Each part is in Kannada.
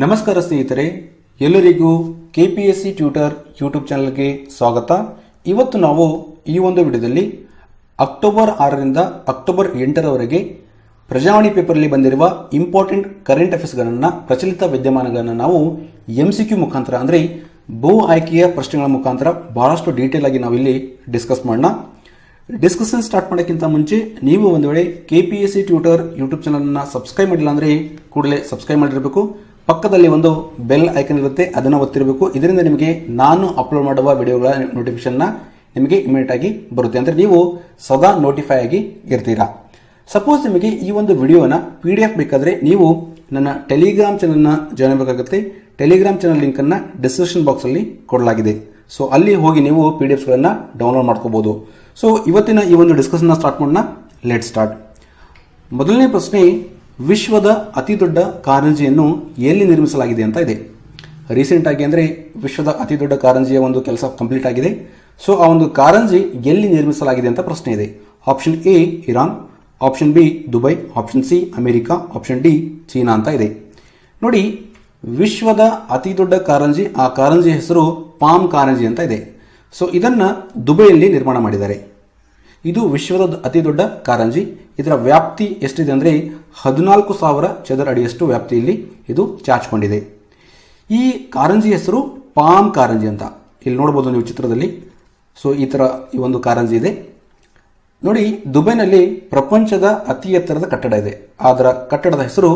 ನಮಸ್ಕಾರ ಸ್ನೇಹಿತರೆ, ಎಲ್ಲರಿಗೂ K P S C tutor YouTube ಚಾನಲ್ಗೆ ಸ್ವಾಗತ. ಇವತ್ತು ನಾವು ಈ ಒಂದು ವಿಡಿಯೋದಲ್ಲಿ ಅಕ್ಟೋಬರ್ ಆರರಿಂದ ಅಕ್ಟೋಬರ್ ಎಂಟರವರೆಗೆ ಪ್ರಜಾವಾಣಿ ಪೇಪರಲ್ಲಿ ಬಂದಿರುವ ಇಂಪಾರ್ಟೆಂಟ್ ಕರೆಂಟ್ ಅಫೇರ್ಸ್ಗಳನ್ನು, ಪ್ರಚಲಿತ ವಿದ್ಯಮಾನಗಳನ್ನು ನಾವು ಎಂ ಸಿ ಕ್ಯೂ ಮುಖಾಂತರ ಅಂದರೆ ಬಹು ಆಯ್ಕೆಯ ಪ್ರಶ್ನೆಗಳ ಮುಖಾಂತರ ಬಹಳಷ್ಟು ಡೀಟೇಲ್ ಆಗಿ ನಾವಿಲ್ಲಿ ಡಿಸ್ಕಸ್ ಮಾಡೋಣ. ಡಿಸ್ಕಷನ್ ಸ್ಟಾರ್ಟ್ ಮಾಡೋಕ್ಕಿಂತ ಮುಂಚೆ ನೀವು ಒಂದು ವೇಳೆ K P S C tutor YouTube ಚಾನಲನ್ನು ಸಬ್ಸ್ಕ್ರೈಬ್ ಮಾಡಿಲ್ಲ ಅಂದರೆ ಕೂಡಲೇ ಸಬ್ಸ್ಕ್ರೈಬ್ ಮಾಡಿರಬೇಕು. ಪಕ್ಕದಲ್ಲಿ ಒಂದು ಬೆಲ್ ಐಕನ್ ಇರುತ್ತೆ, ಅದನ್ನು ಒತ್ತಿರಬೇಕು. ಇದರಿಂದ ನಿಮಗೆ ನಾನು ಅಪ್ಲೋಡ್ ಮಾಡುವ ವಿಡಿಯೋಗಳ ನೋಟಿಫಿಕೇಶನ್ನ ನಿಮಗೆ ಇಮಿಡಿಯೇಟ್ ಆಗಿ ಬರುತ್ತೆ ಅಂದರೆ ನೀವು ಸದಾ ನೋಟಿಫೈ ಆಗಿ ಇರ್ತೀರಾ. ಸಪೋಸ್ ನಿಮಗೆ ಈ ಒಂದು ವಿಡಿಯೋನ ಪಿ ಡಿ ಎಫ್ ಬೇಕಾದರೆ ನೀವು ನನ್ನ ಟೆಲಿಗ್ರಾಮ್ ಚಾನಲ್ನ ಜಾಯ್ನ್ ಆಗಬೇಕಾಗುತ್ತೆ. ಟೆಲಿಗ್ರಾಮ್ ಚಾನಲ್ ಲಿಂಕನ್ನು ಡಿಸ್ಕ್ರಿಪ್ಷನ್ ಬಾಕ್ಸಲ್ಲಿ ಕೊಡಲಾಗಿದೆ. ಸೊ ಅಲ್ಲಿ ಹೋಗಿ ನೀವು ಪಿ ಡಿ ಎಫ್ಗಳನ್ನು ಡೌನ್ಲೋಡ್ ಮಾಡ್ಕೋಬೋದು. ಸೊ ಇವತ್ತಿನ ಈ ಒಂದು ಡಿಸ್ಕಷನ್ನ ಸ್ಟಾರ್ಟ್ ಮಾಡೋಣ. ಲೆಟ್ ಸ್ಟಾರ್ಟ್ ಮೊದಲನೇ ಪ್ರಶ್ನೆ ವಿಶ್ವದ ಅತಿ ದೊಡ್ಡ ಕಾರಂಜಿಯನ್ನು ಎಲ್ಲಿ ನಿರ್ಮಿಸಲಾಗಿದೆ ಅಂತ ಇದೆ. ರೀಸೆಂಟ್ ಆಗಿ ಅಂದರೆ ವಿಶ್ವದ ಅತಿ ದೊಡ್ಡ ಕಾರಂಜಿಯ ಒಂದು ಕೆಲಸ ಕಂಪ್ಲೀಟ್ ಆಗಿದೆ. ಸೊ ಆ ಒಂದು ಕಾರಂಜಿ ಎಲ್ಲಿ ನಿರ್ಮಿಸಲಾಗಿದೆ ಅಂತ ಪ್ರಶ್ನೆ ಇದೆ. Option A Iran option B Dubai option C America option D China ಅಂತ ಇದೆ. ನೋಡಿ, ವಿಶ್ವದ ಅತಿ ದೊಡ್ಡ ಕಾರಂಜಿ, ಆ ಕಾರಂಜಿ ಹೆಸರು ಪಾಮ್ ಕಾರಂಜಿ ಅಂತ ಇದೆ. ಸೊ ಇದನ್ನು ದುಬೈಯಲ್ಲಿ ನಿರ್ಮಾಣ ಮಾಡಿದ್ದಾರೆ. ಇದು ವಿಶ್ವದ ಅತಿ ದೊಡ್ಡ ಕಾರಂಜಿ. ಇದರ ವ್ಯಾಪ್ತಿ ಎಷ್ಟಿದೆ ಅಂದರೆ ಹದಿನಾಲ್ಕು ಸಾವಿರ ಚದರ ಅಡಿಯಷ್ಟು ವ್ಯಾಪ್ತಿಯಲ್ಲಿ ಇದು ಚಾಚಿಕೊಂಡಿದೆ. ಈ ಕಾರಂಜಿ ಹೆಸರು ಪಾಮ್ ಕಾರಂಜಿ ಅಂತ. ಇಲ್ಲಿ ನೋಡ್ಬೋದು ನೀವು ಚಿತ್ರದಲ್ಲಿ. ಸೊ ಈ ಥರ ಈ ಒಂದು ಕಾರಂಜಿ ಇದೆ. ನೋಡಿ, ದುಬೈನಲ್ಲಿ ಪ್ರಪಂಚದ ಅತಿ ಎತ್ತರದ ಕಟ್ಟಡ ಇದೆ. ಅದರ ಕಟ್ಟಡದ ಹೆಸರು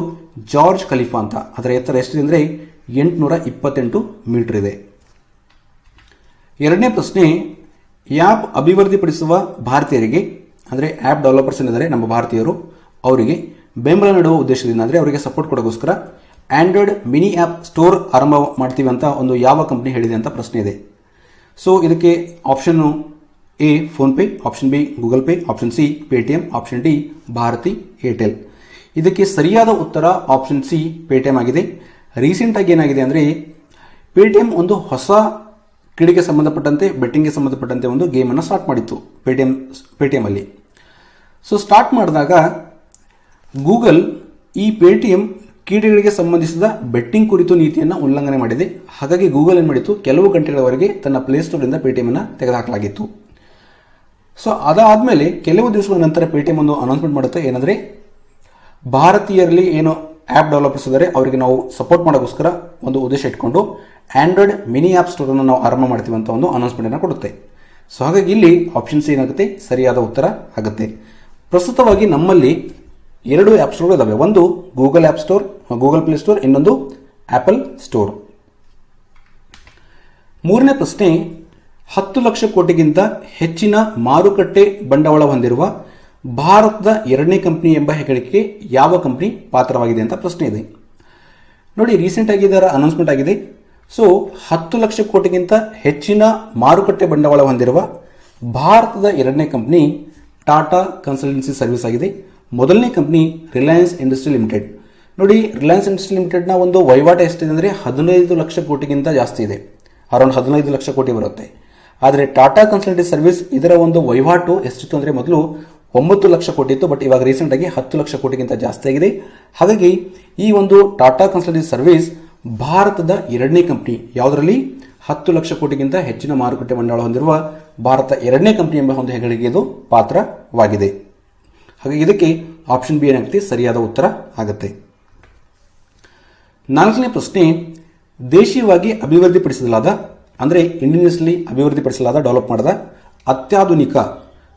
ಜಾರ್ಜ್ ಖಲೀಫಾ ಅಂತ. ಅದರ ಎತ್ತರ ಎಷ್ಟಿದೆ ಅಂದರೆ ಎಂಟುನೂರ ಇಪ್ಪತ್ತೆಂಟು ಮೀಟರ್ ಇದೆ. ಎರಡನೇ ಪ್ರಶ್ನೆ, ಯಾಪ್ ಅಭಿವೃದ್ಧಿಪಡಿಸುವ ಭಾರತೀಯರಿಗೆ ಅಂದರೆ ಆ್ಯಪ್ ಡೆವಲಪರ್ಸ್ ಏನಿದ್ದಾರೆ, ನಮ್ಮ ಭಾರತೀಯರು, ಅವರಿಗೆ ಬೆಂಬಲ ನೀಡುವ ಉದ್ದೇಶದಿಂದ, ಅಂದರೆ ಅವರಿಗೆ ಸಪೋರ್ಟ್ ಕೊಡೋಕ್ಕೋಸ್ಕರ ಆ್ಯಂಡ್ರಾಯ್ಡ್ ಮಿನಿ ಆ್ಯಪ್ ಸ್ಟೋರ್ ಆರಂಭ ಮಾಡ್ತೀವಿ ಅಂತ ಒಂದು ಯಾವ ಕಂಪ್ನಿ ಹೇಳಿದೆ ಅಂತ ಪ್ರಶ್ನೆ ಇದೆ. ಸೊ ಇದಕ್ಕೆ option A PhonePe option B Google Pay option C Paytm option D Bharti Airtel ಇದಕ್ಕೆ ಸರಿಯಾದ ಉತ್ತರ ಆಪ್ಷನ್ ಸಿ ಪೇಟಿಎಂ ಆಗಿದೆ. ರೀಸೆಂಟಾಗಿ ಏನಾಗಿದೆ ಅಂದರೆ ಪೇಟಿಎಂ ಒಂದು ಹೊಸ ಕ್ರೀಡೆಗೆ ಸಂಬಂಧಪಟ್ಟಂತೆ ಬೆಟ್ಟಿಂಗ್ಗೆ ಸಂಬಂಧಪಟ್ಟಂತೆ ಒಂದು ಗೇಮನ್ನು ಸ್ಟಾರ್ಟ್ ಮಾಡಿತ್ತು ಪೇಟಿಎಂ ಪೇಟಿಎಂ ಅಲ್ಲಿ. ಸೊ ಸ್ಟಾರ್ಟ್ ಮಾಡಿದಾಗ ಗೂಗಲ್ ಈ ಪೇಟಿಎಂ ಕ್ರೀಡೆಗಳಿಗೆ ಸಂಬಂಧಿಸಿದ ಬೆಟ್ಟಿಂಗ್ ಕುರಿತು ನೀತಿಯನ್ನು ಉಲ್ಲಂಘನೆ ಮಾಡಿದೆ. ಹಾಗಾಗಿ ಗೂಗಲ್ ಏನು ಮಾಡಿತ್ತು? ಕೆಲವು ಗಂಟೆಗಳವರೆಗೆ ತನ್ನ ಪ್ಲೇಸ್ಟೋರಿಂದ ಪೇಟಿಎಂ ಅನ್ನು ತೆಗೆದುಹಾಕಲಾಗಿತ್ತು. ಸೊ ಅದಾದಮೇಲೆ ಕೆಲವು ದಿವಸಗಳ ನಂತರ ಪೇಟಿಎಂ ಒಂದು ಅನೌನ್ಸ್ಮೆಂಟ್ ಮಾಡುತ್ತೆ, ಏನಂದರೆ ಭಾರತೀಯರಲ್ಲಿ ಏನು ಆ್ಯಪ್ ಡೆವಲಪರ್ಸ್ ಇದ್ದಾರೆ, ಅವರಿಗೆ ನಾವು ಸಪೋರ್ಟ್ ಮಾಡೋಕ್ಕೋಸ್ಕರ ಒಂದು ಉದ್ದೇಶ ಇಟ್ಕೊಂಡು ಆ್ಯಂಡ್ರಾಯ್ಡ್ ಮಿನಿ ಆ್ಯಪ್ ಸ್ಟೋರನ್ನು ನಾವು ಆರಂಭ ಮಾಡ್ತೀವಿ ಅಂತ ಒಂದು ಅನೌನ್ಸ್ಮೆಂಟನ್ನು ಕೊಡುತ್ತೆ. ಸೊ ಹಾಗಾಗಿ ಇಲ್ಲಿ ಆಪ್ಷನ್ಸ್ ಏನಾಗುತ್ತೆ? ಸರಿಯಾದ ಉತ್ತರ ಆಗುತ್ತೆ. ಪ್ರಸ್ತುತವಾಗಿ ನಮ್ಮಲ್ಲಿ ಎರಡು ಆ್ಯಪ್ ಸ್ಟೋರ್ ಇದಾವೆ ಒಂದು Google app store Google Play Store ಇನ್ನೊಂದು ಆ್ಯಪಲ್ ಸ್ಟೋರ್ ಮೂರನೇ ಪ್ರಶ್ನೆ, ಹತ್ತು ಲಕ್ಷ ಕೋಟಿಗಿಂತ ಹೆಚ್ಚಿನ ಮಾರುಕಟ್ಟೆ ಬಂಡವಾಳ ಹೊಂದಿರುವ ಭಾರತದ ಎರಡನೇ ಕಂಪನಿ ಎಂಬ ಹೆಗ್ಗಳಿಕೆ ಯಾವ ಕಂಪನಿ ಪಾತ್ರವಾಗಿದೆ ಅಂತ ಪ್ರಶ್ನೆ ಇದೆ. ನೋಡಿ ರೀಸೆಂಟ್ ಆಗಿ ಇದರ ಅನೌನ್ಸ್ಮೆಂಟ್ ಆಗಿದೆ. ಸೊ ಹತ್ತು ಲಕ್ಷ ಕೋಟಿಗಿಂತ ಹೆಚ್ಚಿನ ಮಾರುಕಟ್ಟೆ ಬಂಡವಾಳ ಹೊಂದಿರುವ ಭಾರತದ ಎರಡನೇ ಕಂಪನಿ ಟಾಟಾ ಕನ್ಸಲ್ಟೆನ್ಸಿ ಸರ್ವಿಸ್ ಆಗಿದೆ. ಮೊದಲನೇ ಕಂಪನಿ ರಿಲಯನ್ಸ್ ಇಂಡಸ್ಟ್ರಿ ಲಿಮಿಟೆಡ್. ನೋಡಿ, ರಿಲಯನ್ಸ್ ಇಂಡಸ್ಟ್ರಿ ಲಿಮಿಟೆಡ್ನ ಒಂದು ವಹಿವಾಟು ಎಷ್ಟಿದೆ ಅಂದರೆ ಹದಿನೈದು ಲಕ್ಷ ಕೋಟಿಗಿಂತ ಜಾಸ್ತಿ ಇದೆ. ಅರೌಂಡ್ ಹದಿನೈದು ಲಕ್ಷ ಕೋಟಿ ಬರುತ್ತೆ. ಆದರೆ ಟಾಟಾ ಕನ್ಸಲ್ಟೆನ್ಸಿ ಸರ್ವಿಸ್ ಇದರ ಒಂದು ವಹಿವಾಟು ಎಷ್ಟಿತ್ತು ಅಂದರೆ ಮೊದಲು ಒಂಬತ್ತು ಲಕ್ಷ ಕೋಟಿ ಇತ್ತು ಬಟ್ ಇವಾಗ ರೀಸೆಂಟ್ ಆಗಿ ಹತ್ತು ಲಕ್ಷ ಕೋಟಿಗಿಂತ ಜಾಸ್ತಿ ಆಗಿದೆ. ಹಾಗಾಗಿ ಈ ಒಂದು ಟಾಟಾ ಕನ್ಸಲ್ಟೆನ್ಸಿ ಸರ್ವಿಸ್ ಭಾರತದ ಎರಡನೇ ಕಂಪ್ನಿ ಯಾವುದರಲ್ಲಿ? ಹತ್ತು ಲಕ್ಷ ಕೋಟಿಗಿಂತ ಹೆಚ್ಚಿನ ಮಾರುಕಟ್ಟೆ ಬಂಡವಾಳ ಹೊಂದಿರುವ ಭಾರತ ಎರಡನೇ ಕಂಪನಿ ಎಂಬ ಒಂದು ಹೆಗ್ಗಳಿಕೆ ಇದು ಪಾತ್ರವಾಗಿದೆ. ಹಾಗಾಗಿ ಇದಕ್ಕೆ ಆಪ್ಷನ್ ಬಿ ಏನಾಗುತ್ತೆ? ಸರಿಯಾದ ಉತ್ತರ ಆಗುತ್ತೆ. ನಾಲ್ಕನೇ ಪ್ರಶ್ನೆ, ದೇಶೀಯವಾಗಿ ಅಭಿವೃದ್ಧಿಪಡಿಸಲಾದ ಅಂದರೆ ಇಂಡಿಯನ್ಸ್ಲಿ ಅಭಿವೃದ್ಧಿಪಡಿಸಲಾದ ಡೆವಲಪ್ ಮಾಡಿದ ಅತ್ಯಾಧುನಿಕ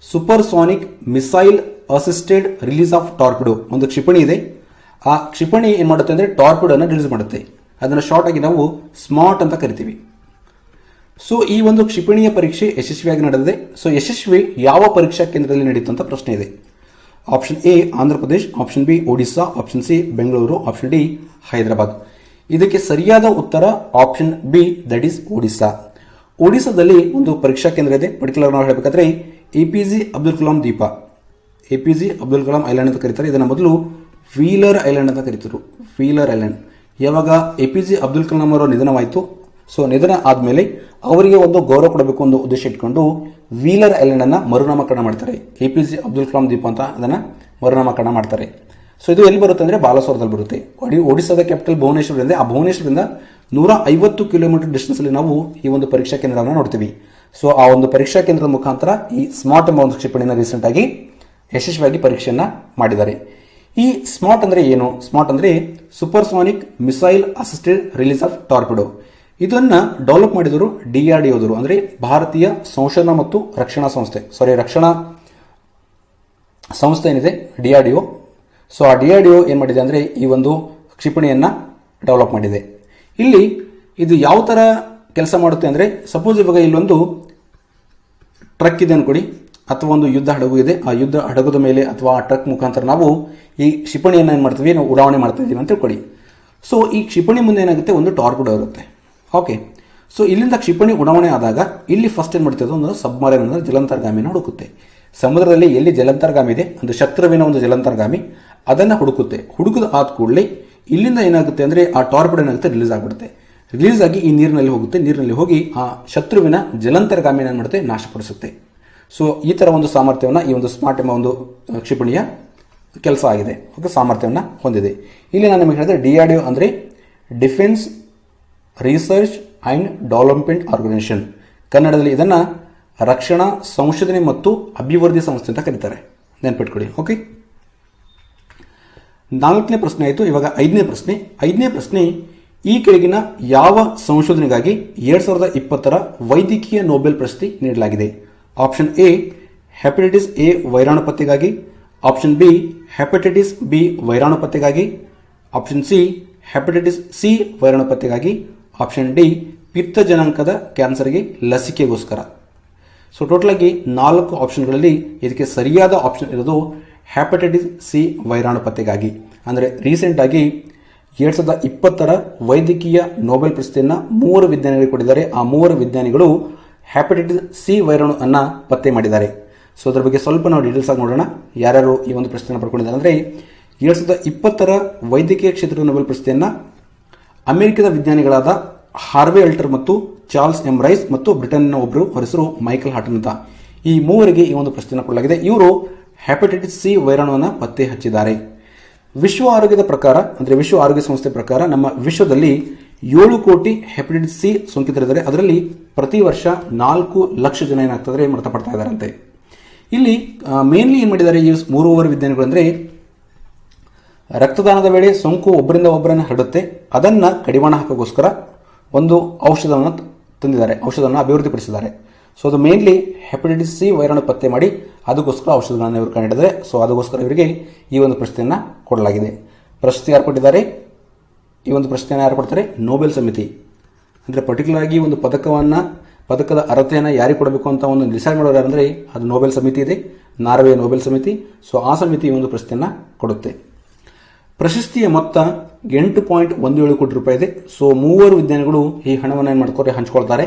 supersonic missile assisted release of torpedo ಒಂದು ಕ್ಷಿಪಣಿ ಇದೆ. ಆ ಕ್ಷಿಪಣಿ ಏನು ಮಾಡುತ್ತೆ ಅಂದರೆ ಟಾರ್ಪಿಡೋನ ರಿಲೀಸ್ ಮಾಡುತ್ತೆ. ಅದನ್ನು ಶಾರ್ಟ್ ಆಗಿ ನಾವು ಸ್ಮಾರ್ಟ್ ಅಂತ ಕರಿತೀವಿ. ಸೊ ಈ ಒಂದು ಕ್ಷಿಪಣಿಯ ಪರೀಕ್ಷೆ ಯಶಸ್ವಿಯಾಗಿ ನಡೆದಿದೆ. ಸೊ ಯಶಸ್ವಿ ಯಾವ ಪರೀಕ್ಷಾ ಕೇಂದ್ರದಲ್ಲಿ ನಡೆಯಿತು ಅಂತ ಪ್ರಶ್ನೆ ಇದೆ. Option A Andhra Pradesh option B Odisha option C Bengaluru option D Hyderabad ಇದಕ್ಕೆ ಸರಿಯಾದ ಉತ್ತರ option B that is Odisha ಒಡಿಸ್ಸಾದಲ್ಲಿ ಒಂದು ಪರೀಕ್ಷಾ ಕೇಂದ್ರ ಇದೆ. ಪರ್ಟಿಕ್ಯುಲರ್ ನಾವು ಹೇಳಬೇಕಾದ್ರೆ A P J Abdul Kalam ದ್ವೀಪ A P J Abdul Kalam island ಅಂತ ಕರೀತಾರೆ. ಇದನ್ನು ಮೊದಲು ಫೀಲರ್ ಐಲ್ಯಾಂಡ್ ಅಂತ ಕರೀತಾರೆ ಫೀಲರ್ ಐಲ್ಯಾಂಡ್ ಯಾವಾಗ A P J Abdul Kalam ಅವರ ನಿಧನವಾಯಿತು. ಸೊ ನಿಧನ ಆದಮೇಲೆ ಅವರಿಗೆ ಒಂದು ಗೌರವ ಕೊಡಬೇಕು ಒಂದು ಉದ್ದೇಶ ಇಟ್ಕೊಂಡು ವೀಲರ್ ಐಲ್ಯಾಂಡ್ ಅನ್ನ ಮರುನಾಮಕರಣ ಮಾಡ್ತಾರೆ. A P J Abdul Kalam ದ್ವೀಪ ಅಂತ ಅದನ್ನು ಮರುನಾಮಕರಣ ಮಾಡ್ತಾರೆ. ಸೊ ಇದು ಎಲ್ಲಿ ಬರುತ್ತೆ ಅಂದರೆ ಬಾಲಸೋರದಲ್ಲಿ ಬರುತ್ತೆ. ಒಡಿ ಕ್ಯಾಪಿಟಲ್ ಭುವನೇಶ್ವರ ಇದೆ ಆ ಭುವನೇಶ್ವರದಿಂದ ನೂರ ಐವತ್ತು ಕಿಲೋಮೀಟರ್ ಡಿಸ್ಟೆನ್ಸಲ್ಲಿ ನಾವು ಈ ಒಂದು ಪರೀಕ್ಷಾ ಕೇಂದ್ರವನ್ನು ನೋಡ್ತೀವಿ. ಸೊ ಆ ಒಂದು ಪರೀಕ್ಷಾ ಕೇಂದ್ರದ ಮುಖಾಂತರ ಈ ಸ್ಮಾರ್ಟ್ ಎಂಬ ಒಂದು ಕ್ಷಿಪಣಿನ ರೀಸೆಂಟ್ ಆಗಿ ಯಶಸ್ವಿಯಾಗಿ ಪರೀಕ್ಷೆಯನ್ನ ಮಾಡಿದ್ದಾರೆ. ಈ ಸ್ಮಾರ್ಟ್ ಅಂದ್ರೆ ಏನು? ಸ್ಮಾರ್ಟ್ ಅಂದ್ರೆ supersonic missile assisted release of torpedo ಇದನ್ನ ಡೆವಲಪ್ ಮಾಡಿದವರು ಡಿ ಆರ್ ಡಿ ಅಂದ್ರೆ ಭಾರತೀಯ ಸಂಶೋಧನಾ ಮತ್ತು ರಕ್ಷಣಾ ಸಂಸ್ಥೆ. ಸಾರಿ ರಕ್ಷಣಾ ಸಂಸ್ಥೆ ಏನಿದೆ? ಡಿ ಡಿ ಒ ಸೊ ಆ ಡಿ ಆರ್ ಡಿ ಒ ಏನು ಮಾಡಿದೆ ಅಂದರೆ ಈ ಒಂದು ಕ್ಷಿಪಣಿಯನ್ನು ಡೆವಲಪ್ ಮಾಡಿದೆ. ಇಲ್ಲಿ ಇದು ಯಾವ ಥರ ಕೆಲಸ ಮಾಡುತ್ತೆ ಅಂದರೆ ಸಪೋಸ್ ಇವಾಗ ಇಲ್ಲೊಂದು ಟ್ರಕ್ ಇದೆ ಅನ್ಕೊಡಿ, ಅಥವಾ ಒಂದು ಯುದ್ಧ ಹಡಗು ಇದೆ. ಆ ಯುದ್ಧ ಹಡಗದ ಮೇಲೆ ಅಥವಾ ಆ ಟ್ರಕ್ ಮುಖಾಂತರ ನಾವು ಈ ಕ್ಷಿಪಣಿಯನ್ನು ಏನು ಮಾಡ್ತೀವಿ, ನಾವು ಉಡಾವಣೆ ಮಾಡ್ತಾ ಇದ್ದೀವಿ ಅಂತ ತಿಳ್ಕೊಳ್ಳಿ ಸೊ ಈ ಕ್ಷಿಪಣಿ ಮುಂದೆ ಏನಾಗುತ್ತೆ? ಒಂದು ಟಾರ್ಪಿಡೋ ಇರುತ್ತೆ. ಓಕೆ ಸೊ ಇಲ್ಲಿಂದ ಕ್ಷಿಪಣಿ ಉಡಾವಣೆ ಆದಾಗ ಇಲ್ಲಿ ಫಸ್ಟ್ ಏನು ಮಾಡ್ತಿರೋದು? ಒಂದು ಸಬ್ಮರೈನ್ ಅಂದರೆ ಜಲಂತರ್ಗಾಮಿಯನ್ನು ಹುಡುಕುತ್ತೆ. ಸಮುದ್ರದಲ್ಲಿ ಎಲ್ಲಿ ಜಲಂತರ್ಗಾಮಿ ಇದೆ? ಒಂದು ಶತ್ರುವಿನ ಒಂದು ಜಲಂತರ್ಗಾಮಿ. ಅದನ್ನು ಹುಡುಕುತ್ತೆ. ಹುಡುಕದ ಆದ ಕೂಡಲೇ ಇಲ್ಲಿಂದ ಏನಾಗುತ್ತೆ ಅಂದರೆ ಆ ಟಾರ್ಪಿಡ್ ಏನಾಗುತ್ತೆ ರಿಲೀಸ್ ಆಗಿಬಿಡುತ್ತೆ. ರಿಲೀಸ್ ಆಗಿ ಈ ನೀರಿನಲ್ಲಿ ಹೋಗುತ್ತೆ. ನೀರಿನಲ್ಲಿ ಹೋಗಿ ಆ ಶತ್ರುವಿನ ಜಲಂತರಗಾಮಿ ಏನು ಮಾಡುತ್ತೆ ನಾಶಪಡಿಸುತ್ತೆ. ಸೊ ಈ ಥರ ಒಂದು ಸಾಮರ್ಥ್ಯವನ್ನು ಈ ಒಂದು ಸ್ಮಾರ್ಟ್ ಎಂಬ ಒಂದು ಕ್ಷಿಪಣಿಯ ಕೆಲಸ ಆಗಿದೆ. ಓಕೆ ಸಾಮರ್ಥ್ಯವನ್ನು ಹೊಂದಿದೆ. ಇಲ್ಲಿ ನಾನು ನಿಮಗೆ ಹೇಳಿದ್ರೆ ಡಿ ಆರ್ ಡಿ ಅಂದರೆ defence research and development organisation ಕನ್ನಡದಲ್ಲಿ ಇದನ್ನು ರಕ್ಷಣಾ, ಸಂಶೋಧನೆ ಮತ್ತು ಅಭಿವೃದ್ಧಿ ಸಂಸ್ಥೆ ಅಂತ ಕರೀತಾರೆ. ನೆನ್ಪಿಟ್ಕೊಳ್ಳಿ. ಓಕೆ ನಾಲ್ಕನೇ ಪ್ರಶ್ನೆ ಆಯಿತು, ಇವಾಗ ಐದನೇ ಪ್ರಶ್ನೆ. ಐದನೇ ಪ್ರಶ್ನೆ, ಈ ಕೆಳಗಿನ ಯಾವ ಸಂಶೋಧನೆಗಾಗಿ ಎರಡ್ ಸಾವಿರದ ಇಪ್ಪತ್ತರ ವೈದ್ಯಕೀಯ ನೊಬೆಲ್ ಪ್ರಶಸ್ತಿ ನೀಡಲಾಗಿದೆ? ಆಪ್ಷನ್ ಎ, ಹೆಪಟೈಟಿಸ್ ಎ ವೈರಾಣು ಪತ್ತೆಗಾಗಿ. ಆಪ್ಷನ್ ಬಿ, ಹೆಪಟೈಟಿಸ್ ಬಿ ವೈರಾಣು ಪತ್ತೆಗಾಗಿ. ಆಪ್ಷನ್ ಸಿ, ಹೆಪಟೈಟಿಸ್ ಸಿ ವೈರಾಣು ಪತ್ತೆಗಾಗಿ. ಆಪ್ಷನ್ ಡಿ ಪಿತ್ತಜನಾಂಕದ ಕ್ಯಾನ್ಸರ್ಗೆ ಲಸಿಕೆಗೋಸ್ಕರ. ಸೊ ಟೋಟಲ್ ಆಗಿ ನಾಲ್ಕು ಆಪ್ಷನ್ಗಳಲ್ಲಿ ಇದಕ್ಕೆ ಸರಿಯಾದ ಆಪ್ಷನ್ ಇರೋದು ಹ್ಯಾಪಟೈಟಿಸ್ ಸಿ ವೈರಾಣು ಪತ್ತೆಗಾಗಿ ಅಂದರೆ ರೀಸೆಂಟಾಗಿ ಎರಡ್ ಸಾವಿರದ ಇಪ್ಪತ್ತರ ವೈದ್ಯಕೀಯ ನೋಬೆಲ್ ಪ್ರಶಸ್ತಿಯನ್ನು ಮೂವರು ವಿಜ್ಞಾನಿಗಳು ಕೊಟ್ಟಿದ್ದಾರೆ. ಆ ಮೂವರು ವಿಜ್ಞಾನಿಗಳು ಹ್ಯಾಪಟೈಟಿಸ್ ಸಿ ವೈರಾಣು ಅನ್ನ ಪತ್ತೆ ಮಾಡಿದ್ದಾರೆ. ಸೊ ಅದರ ಬಗ್ಗೆ ಸ್ವಲ್ಪ ನಾವು ಡೀಟೇಲ್ಸ್ ಆಗಿ ನೋಡೋಣ. ಯಾರ್ಯಾರು ಈ ಒಂದು ಪ್ರಶ್ನೆಯನ್ನು ಪಡ್ಕೊಂಡಿದ್ದಾರೆ ಅಂದರೆ ಎರಡ್ ಸಾವಿರದ ಇಪ್ಪತ್ತರ ವೈದ್ಯಕೀಯ ಕ್ಷೇತ್ರದ ನೊಬೆಲ್ ಪ್ರಶಸ್ತಿಯನ್ನು ಅಮೆರಿಕದ ವಿಜ್ಞಾನಿಗಳಾದ ಹಾರ್ವೆ ಅಲ್ಟರ್ ಮತ್ತು ಚಾರ್ಲ್ಸ್ ಎಂ ರೈಸ್ ಮತ್ತು ಬ್ರಿಟನ್ನ ಒಬ್ಬರು ಹೊರಸರು ಮೈಕಲ್ ಹಾಟನ್ ಅಂತ. ಈ ಮೂವರಿಗೆ ಈ ಒಂದು ಪ್ರಶ್ನೆಯನ್ನು ಕೊಡಲಾಗಿದೆ. ಇವರು ಹೆಪಟೈಟಿಸ್ ಸಿ ವೈರಾಣುವನ್ನು ಪತ್ತೆ ಹಚ್ಚಿದ್ದಾರೆ. ವಿಶ್ವ ಆರೋಗ್ಯದ ಪ್ರಕಾರ, ಅಂದರೆ ವಿಶ್ವ ಆರೋಗ್ಯ ಸಂಸ್ಥೆ ಪ್ರಕಾರ ನಮ್ಮ ವಿಶ್ವದಲ್ಲಿ ಏಳು ಕೋಟಿ ಹೆಪಟೈಟಿಸ್ ಸಿ ಸೋಂಕಿತರಿದ್ದಾರೆ. ಅದರಲ್ಲಿ ಪ್ರತಿ ವರ್ಷ ನಾಲ್ಕು ಲಕ್ಷ ಜನ ಏನಾಗ್ತದೆ ಮೃತಪಡ್ತಾ ಇದ್ದಾರಂತೆ. ಇಲ್ಲಿ ಮೇನ್ಲಿ ಏನು ಮಾಡಿದ್ದಾರೆ ಈ ಮೂರುವರೆ ವಿಜ್ಞಾನಿಗಳು ಅಂದರೆ, ರಕ್ತದಾನದ ವೇಳೆ ಸೋಂಕು ಒಬ್ಬರಿಂದ ಒಬ್ಬರನ್ನು ಹರಡುತ್ತೆ. ಅದನ್ನು ಕಡಿವಾಣ ಹಾಕೋಕ್ಕೋಸ್ಕರ ಒಂದು ಔಷಧವನ್ನು ತಂದಿದ್ದಾರೆ, ಔಷಧವನ್ನು ಅಭಿವೃದ್ಧಿಪಡಿಸಿದ್ದಾರೆ. ಸೊ ಅದು ಮೇನ್ಲಿ ಹೆಪಟೈಟಿಸ್ ಸಿ ವೈರಾಣು ಪತ್ತೆ ಮಾಡಿ ಅದಕ್ಕೋಸ್ಕರ ಔಷಧಗಳನ್ನು ಇವರು ಕಂಡಿದ್ದಾರೆ ಸೊ ಅದಕ್ಕೋಸ್ಕರ ಇವರಿಗೆ ಈ ಒಂದು ಪ್ರಶ್ನೆಯನ್ನು ಕೊಡಲಾಗಿದೆ. ಪ್ರಶಸ್ತಿ ಯಾರು ಕೊಟ್ಟಿದ್ದಾರೆ? ಈ ಒಂದು ಪ್ರಶ್ನೆಯನ್ನು ಯಾರು ಕೊಡ್ತಾರೆ? ನೋಬೆಲ್ ಸಮಿತಿ. ಅಂದರೆ ಪರ್ಟಿಕ್ಯುಲರ್ ಆಗಿ ಒಂದು ಪದಕವನ್ನು, ಪದಕದ ಅರ್ಹತೆಯನ್ನು ಯಾರಿಗೆ ಕೊಡಬೇಕು ಅಂತ ಒಂದು ಡಿಸೈಡ್ ಮಾಡೋರು ಯಾರಂದರೆ ಅದು ನೋಬೆಲ್ ಸಮಿತಿ ಇದೆ. ನಾರ್ವೆ ನೋಬೆಲ್ ಸಮಿತಿ. ಸೊ ಆ ಸಮಿತಿ ಈ ಒಂದು ಪ್ರಶ್ನೆಯನ್ನು ಕೊಡುತ್ತೆ. ಪ್ರಶಸ್ತಿಯ ಮೊತ್ತ ಎಂಟು ಪಾಯಿಂಟ್ ಒಂದು ಏಳು ಕೋಟಿ ರೂಪಾಯಿ ಇದೆ. ಸೊ ಮೂವರು ವಿಜ್ಞಾನಿಗಳು ಈ ಹಣವನ್ನು ಏನು ಮಾಡ್ಕೊರೆ ಹಂಚ್ಕೊಳ್ತಾರೆ.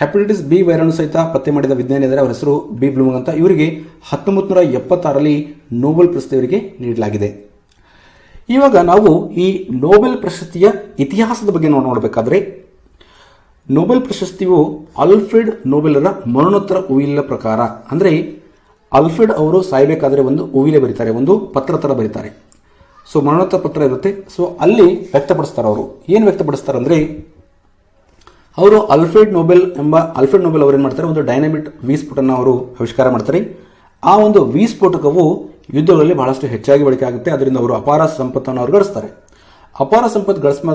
ಹೆಪಟೈಟಿಸ್ ಬಿ ವೈರಾಣು ಸಹಿತ ಪತ್ತೆ ಮಾಡಿದ ವಿಜ್ಞಾನಿ ಅಂದರೆ ಅವರ ಹೆಸರು ಬಿ ಬ್ಲೂಮಂಗ್ ಅಂತ. ಇವರಿಗೆ ಹತ್ತೊಂಬತ್ತು ನೂರ ಎಪ್ಪತ್ತಾರರಲ್ಲಿ ನೋಬೆಲ್ ಪ್ರಶಸ್ತಿ ಇವರಿಗೆ ನೀಡಲಾಗಿದೆ. ಇವಾಗ ನಾವು ಈ ನೋಬೆಲ್ ಪ್ರಶಸ್ತಿಯ ಇತಿಹಾಸದ ಬಗ್ಗೆ ನಾವು ನೋಡಬೇಕಾದ್ರೆ, ನೋಬೆಲ್ ಪ್ರಶಸ್ತಿಯು ಅಲ್ಫ್ರೆಡ್ ನೋಬೆಲರ ಮರಣೋತ್ತರ ಉಯಿಲ ಪ್ರಕಾರ, ಅಂದರೆ ಅಲ್ಫ್ರೆಡ್ ಅವರು ಸಾಯಬೇಕಾದ್ರೆ ಒಂದು ಉಯಿಲೆ ಬರೀತಾರೆ, ಒಂದು ಪತ್ರ ಥರ ಬರೀತಾರೆ. ಸೊ ಮರಣೋತ್ತರ ಪತ್ರ ಇರುತ್ತೆ. ಸೊ ಅಲ್ಲಿ ವ್ಯಕ್ತಪಡಿಸ್ತಾರೆ ಅವರು. ಏನು ವ್ಯಕ್ತಪಡಿಸ್ತಾರೆ ಅಂದ್ರೆ ಅವರು ಅಲ್ಫ್ರೆಡ್ ನೊಬೆಲ್ ಎಂಬ, ಅಲ್ಫ್ರೆಡ್ ನೊಬೆಲ್ ಅವರು ಏನು ಮಾಡ್ತಾರೆ? ಒಂದು ಡೈನಮಿಟ್ ವಿ ಸ್ಫೋಟನ ಅವರು ಆವಿಷ್ಕಾರ ಮಾಡ್ತಾರೆ. ಆ ಒಂದು ವಿ ಸ್ಫೋಟಕವು ಯುದ್ಧಗಳಲ್ಲಿ ಬಹಳಷ್ಟು ಹೆಚ್ಚಾಗಿ ಬಳಕೆ ಆಗುತ್ತೆ. ಅದರಿಂದ ಅವರು ಅಪಾರ ಸಂಪತ್ತನ್ನು ಅವರು ಗಳಿಸ್ತಾರೆ. ಅಪಾರ ಸಂಪತ್ತು ಗಳಿಸ್ಮ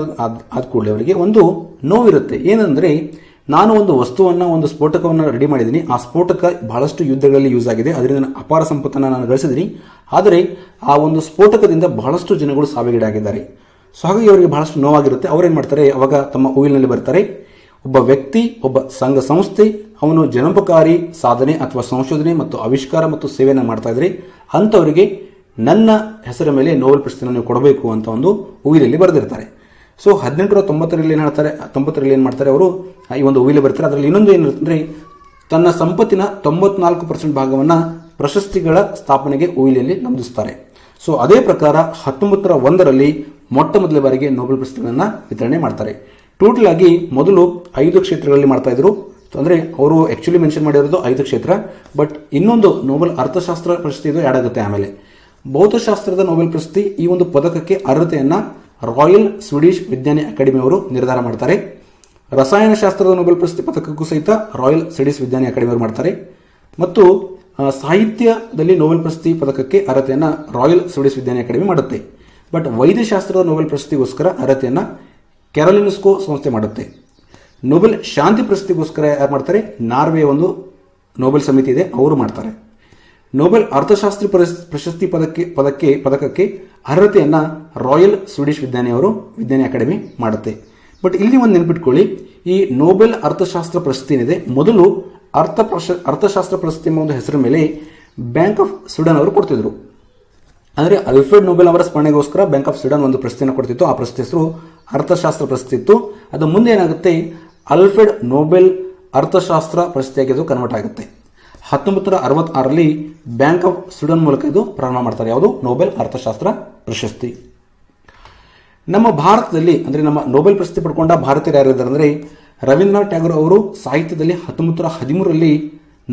ಆದ ಕೂಡಲೇ ಅವರಿಗೆ ಒಂದು ನೋವಿರುತ್ತೆ. ಏನಂದ್ರೆ, ನಾನು ಒಂದು ವಸ್ತುವನ್ನ, ಒಂದು ಸ್ಫೋಟಕವನ್ನು ರೆಡಿ ಮಾಡಿದ್ದೀನಿ. ಆ ಸ್ಫೋಟಕ ಬಹಳಷ್ಟು ಯುದ್ಧಗಳಲ್ಲಿ ಯೂಸ್ ಆಗಿದೆ. ಅದರಿಂದ ಅಪಾರ ಸಂಪತ್ತನ್ನು ನಾನು ಗಳಿಸಿದ್ದೀನಿ. ಆದರೆ, ಆ ಒಂದು ಸ್ಫೋಟಕದಿಂದ ಬಹಳಷ್ಟು ಜನಗಳು ಸಾವಿಗೀಡಾಗಿದ್ದಾರೆ. ಸೊ ಹಾಗಾಗಿ ಅವರಿಗೆ ಬಹಳಷ್ಟು ನೋವಾಗಿರುತ್ತೆ. ಅವ್ರೇನ್ ಮಾಡ್ತಾರೆ? ಅವಾಗ ತಮ್ಮ ಹೂವಿನಲ್ಲಿ ಬರ್ತಾರೆ. ಒಬ್ಬ ವ್ಯಕ್ತಿ, ಒಬ್ಬ ಸಂಘ ಸಂಸ್ಥೆ ಅವನು ಜನಪಕಾರಿ ಸಾಧನೆ ಅಥವಾ ಸಂಶೋಧನೆ ಮತ್ತು ಆವಿಷ್ಕಾರ ಮತ್ತು ಸೇವೆಯನ್ನು ಮಾಡ್ತಾ ಇದ್ರೆ ಅಂಥವರಿಗೆ ನನ್ನ ಹೆಸರ ಮೇಲೆ ನೋಬೆಲ್ ಪ್ರಶಸ್ತಿಯನ್ನು ನೀವು ಕೊಡಬೇಕು ಅಂತ ಒಂದು ಉಯಿಲಲ್ಲಿ ಬರೆದಿರ್ತಾರೆ. ಸೊ ಹದಿನೆಂಟುನೂರ ತೊಂಬತ್ತರಲ್ಲಿ ಏನು ಹೇಳ್ತಾರೆ ತೊಂಬತ್ತರಲ್ಲಿ ಏನು ಮಾಡ್ತಾರೆ ಅವರು? ಈ ಒಂದು ಉಯಿಲೆ ಬರ್ತಾರೆ. ಅದರಲ್ಲಿ ಇನ್ನೊಂದು ಏನು ಅಂದರೆ ತನ್ನ ಸಂಪತ್ತಿನ ತೊಂಬತ್ನಾಲ್ಕು ಪರ್ಸೆಂಟ್ ಭಾಗವನ್ನು ಪ್ರಶಸ್ತಿಗಳ ಸ್ಥಾಪನೆಗೆ ಉಯಿಲೆಯಲ್ಲಿ ನಮೂದಿಸ್ತಾರೆ. ಸೊ ಅದೇ ಪ್ರಕಾರ ಹತ್ತೊಂಬತ್ತು ನೂರ ಒಂದರಲ್ಲಿ ಮೊಟ್ಟ ಮೊದಲ ಬಾರಿಗೆ ನೋಬೆಲ್ ಪ್ರಶಸ್ತಿಗಳನ್ನು ವಿತರಣೆ ಮಾಡ್ತಾರೆ. ಟೋಟಲ್ ಆಗಿ ಮೊದಲು ಐದು ಕ್ಷೇತ್ರಗಳಲ್ಲಿ ಮಾಡ್ತಾ ಇದ್ರು. ಅಂದ್ರೆ ಅವರು ಆ್ಯಕ್ಚುಲಿ ಮೆನ್ಷನ್ ಮಾಡಿರೋದು ಐದು ಕ್ಷೇತ್ರ. ಬಟ್ ಇನ್ನೊಂದು ನೋಬೆಲ್ ಅರ್ಥಶಾಸ್ತ್ರ ಪ್ರಶಸ್ತಿ ಇದು ಆಗುತ್ತೆ ಆಮೇಲೆ. ಭೌತಶಾಸ್ತ್ರದ ನೋಬೆಲ್ ಪ್ರಶಸ್ತಿ ಈ ಒಂದು ಪದಕಕ್ಕೆ ಅರ್ಹತೆಯನ್ನು ರಾಯಲ್ ಸ್ವೀಡಿಷ್ ವಿಜ್ಞಾನಿ ಅಕಾಡೆಮಿ ಅವರು ನಿರ್ಧಾರ ಮಾಡ್ತಾರೆ. ರಸಾಯನಶಾಸ್ತ್ರದ ನೋಬೆಲ್ ಪ್ರಶಸ್ತಿ ಪದಕಕ್ಕೂ ಸಹಿತ ರಾಯಲ್ ಸ್ವೀಡಿಷ್ ವಿಜ್ಞಾನಿ ಅಕಾಡೆಮಿ ಅವರು ಮಾಡ್ತಾರೆ. ಮತ್ತು ಸಾಹಿತ್ಯದಲ್ಲಿ ನೋಬೆಲ್ ಪ್ರಶಸ್ತಿ ಪದಕಕ್ಕೆ ಅರ್ಹತೆಯನ್ನು ರಾಯಲ್ ಸ್ವೀಡಿಷ್ ವಿಜ್ಞಾನಿ ಅಕಾಡೆಮಿ ಮಾಡುತ್ತೆ. ಬಟ್ ವೈದ್ಯಶಾಸ್ತ್ರದ ನೋಬೆಲ್ ಪ್ರಶಸ್ತಿಗೋಸ್ಕರ ಅರ್ಹತೆಯನ್ನ ಕ್ಯಾರೋಲಿನ್ಸ್ಕೋ ಸಂಸ್ಥೆ ಮಾಡುತ್ತೆ. ನೊಬೆಲ್ ಶಾಂತಿ ಪ್ರಶಸ್ತಿಗೋಸ್ಕರ ಯಾರು ಮಾಡ್ತಾರೆ? ನಾರ್ವೆ ಒಂದು ನೊಬೆಲ್ ಸಮಿತಿ ಇದೆ, ಅವರು ಮಾಡ್ತಾರೆ. ನೊಬೆಲ್ ಅರ್ಥಶಾಸ್ತ್ರ ಪ್ರಶಸ್- ಪ್ರಶಸ್ತಿ ಪದಕ್ಕೆ ಪದಕ್ಕೆ, ಪದಕಕ್ಕೆ ಅರ್ಹತೆಯನ್ನು ರಾಯಲ್ ಸ್ವೀಡಿಷ್ ವಿಜ್ಞಾನಿ ಅವರು ವಿಜ್ಞಾನಿ ಅಕಾಡೆಮಿ ಮಾಡುತ್ತೆ. ಬಟ್ ಇಲ್ಲಿ ಒಂದು ನೆನ್ಪಿಟ್ಕೊಳ್ಳಿ, ಈ ನೊಬೆಲ್ ಅರ್ಥಶಾಸ್ತ್ರ ಪ್ರಶಸ್ತಿ ಏನಿದೆ, ಮೊದಲು ಅರ್ಥ ಪ್ರಶ, ಅರ್ಥಶಾಸ್ತ್ರ ಪ್ರಶಸ್ತಿ ಎಂಬ ಒಂದು ಹೆಸರ ಮೇಲೆ ಬ್ಯಾಂಕ್ ಆಫ್ ಸ್ವೀಡನ್ ಅವರು ಕೊಡ್ತಿದ್ರು. ಅಂದರೆ ಅಲ್ಫ್ರೆಡ್ ನೊಬೆಲ್ ಅವರ ಸ್ಮರಣೆಗೋಸ್ಕರ ಬ್ಯಾಂಕ್ ಆಫ್ ಸ್ವೀಡನ್ ಒಂದು ಪ್ರಶಸ್ತಿಯನ್ನು ಕೊಡ್ತಿತ್ತು. ಆ ಪ್ರಶಸ್ತಿ ಹೆಸರು ಅರ್ಥಶಾಸ್ತ್ರ ಪ್ರಶಸ್ತಿ ಇತ್ತು. ಅದು ಮುಂದೆ ಏನಾಗುತ್ತೆ? ಅಲ್ಫ್ರೆಡ್ ನೊಬೆಲ್ ಅರ್ಥಶಾಸ್ತ್ರ ಪ್ರಶಸ್ತಿಯಾಗಿ ಕನ್ವರ್ಟ್ ಆಗುತ್ತೆ. ಹತ್ತೊಂಬತ್ತು ನೂರ ಅರವತ್ತಾರರಲ್ಲಿ ಬ್ಯಾಂಕ್ ಆಫ್ ಸ್ವೀಡನ್ ಮೂಲಕ ಇದು ಪ್ರಾರಂಭ ಮಾಡ್ತಾರೆ. ಯಾವುದು? ನೊಬೆಲ್ ಅರ್ಥಶಾಸ್ತ್ರ ಪ್ರಶಸ್ತಿ. ನಮ್ಮ ಭಾರತದಲ್ಲಿ, ಅಂದರೆ ನಮ್ಮ ನೊಬೆಲ್ ಪ್ರಶಸ್ತಿ ಪಡ್ಕೊಂಡ ಭಾರತೀಯರು ಯಾರಿದ್ದಾರೆ ಅಂದರೆ ರವೀಂದ್ರನಾಥ್ ಟ್ಯಾಗೋರ್ ಅವರು ಸಾಹಿತ್ಯದಲ್ಲಿ ಹತ್ತೊಂಬತ್ತು ನೂರ ಹದಿಮೂರರಲ್ಲಿ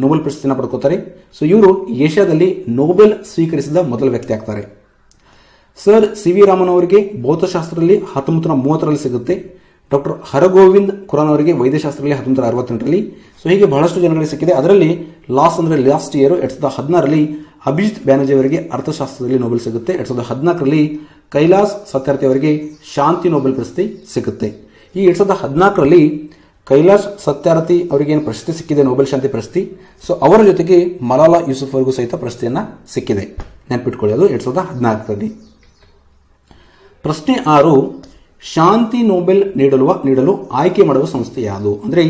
ನೊಬೆಲ್ ಪ್ರಶಸ್ತಿಯನ್ನು ಪಡ್ಕೋತಾರೆ. ಸೊ ಇವರು ಏಷ್ಯಾದಲ್ಲಿ ನೋಬೆಲ್ ಸ್ವೀಕರಿಸಿದ ಮೊದಲ ವ್ಯಕ್ತಿ ಆಗ್ತಾರೆ. ಸರ್ ಸಿ ವಿ ರಾಮನ್ ಅವರಿಗೆ ಭೌತಶಾಸ್ತ್ರದಲ್ಲಿ ಹತ್ತೊಂಬತ್ತು ನೂರ ಮೂವತ್ತರಲ್ಲಿ ಸಿಗುತ್ತೆ. ಡಾಕ್ಟರ್ ಹರಗೋವಿಂದ್ ಖುರಾನ್ ಅವರಿಗೆ ವೈದ್ಯಶಾಸ್ತ್ರದಲ್ಲಿ ಹತ್ತೊಂಬತ್ತು ನೂರ ಅರವತ್ತೆಂಟರಲ್ಲಿ. ಸೊ ಹೀಗೆ ಬಹಳಷ್ಟು ಜನಗಳಿಗೆ ಸಿಕ್ಕಿದೆ. ಅದರಲ್ಲಿ ಲಾಸ್ಟ್ ಅಂದರೆ ಲಾಸ್ಟ್ ಇಯರ್ ಎರಡ್ ಸಾವಿರದ ಹದಿನಾರರಲ್ಲಿ ಅಭಿಜಿತ್ ಬ್ಯಾನರ್ಜಿ ಅವರಿಗೆ ಅರ್ಥಶಾಸ್ತ್ರದಲ್ಲಿ ನೋಬೆಲ್ ಸಿಗುತ್ತೆ. ಎರಡು ಸಾವಿರದ ಹದಿನಾಲ್ಕರಲ್ಲಿ ಕೈಲಾಸ್ ಸತ್ಯಾರ್ಥಿ ಅವರಿಗೆ ಶಾಂತಿ ನೋಬೆಲ್ ಪ್ರಶಸ್ತಿ ಸಿಗುತ್ತೆ. ಈ ಎರಡು ಸಾವಿರದ ಹದಿನಾಲ್ಕರಲ್ಲಿ ಕೈಲಾಶ್ ಸತ್ಯಾರ್ಥಿ ಅವರಿಗೆ ಏನು ಪ್ರಶಸ್ತಿ ಸಿಕ್ಕಿದೆ, ನೊಬೆಲ್ ಶಾಂತಿ ಪ್ರಶಸ್ತಿ. ಸೊ ಅವರ ಜೊತೆಗೆ ಮಲಾಲಾ ಯೂಸುಫ್ ಅವರಿಗೂ ಸಹಿತ ಪ್ರಶಸ್ತಿಯನ್ನು ಸಿಕ್ಕಿದೆ. ನೆನಪಿಟ್ಕೊಳ್ಳಿ ಅದು ಎರಡ್ ಸಾವಿರದ ಹದಿನಾಲ್ಕರಲ್ಲಿ. ಪ್ರಶ್ನೆ ಆರು, ಶಾಂತಿ ನೊಬೆಲ್ ನೀಡಲು ನೀಡಲು ಆಯ್ಕೆ ಮಾಡುವ ಸಂಸ್ಥೆ ಯಾವುದು? ಅಂದರೆ,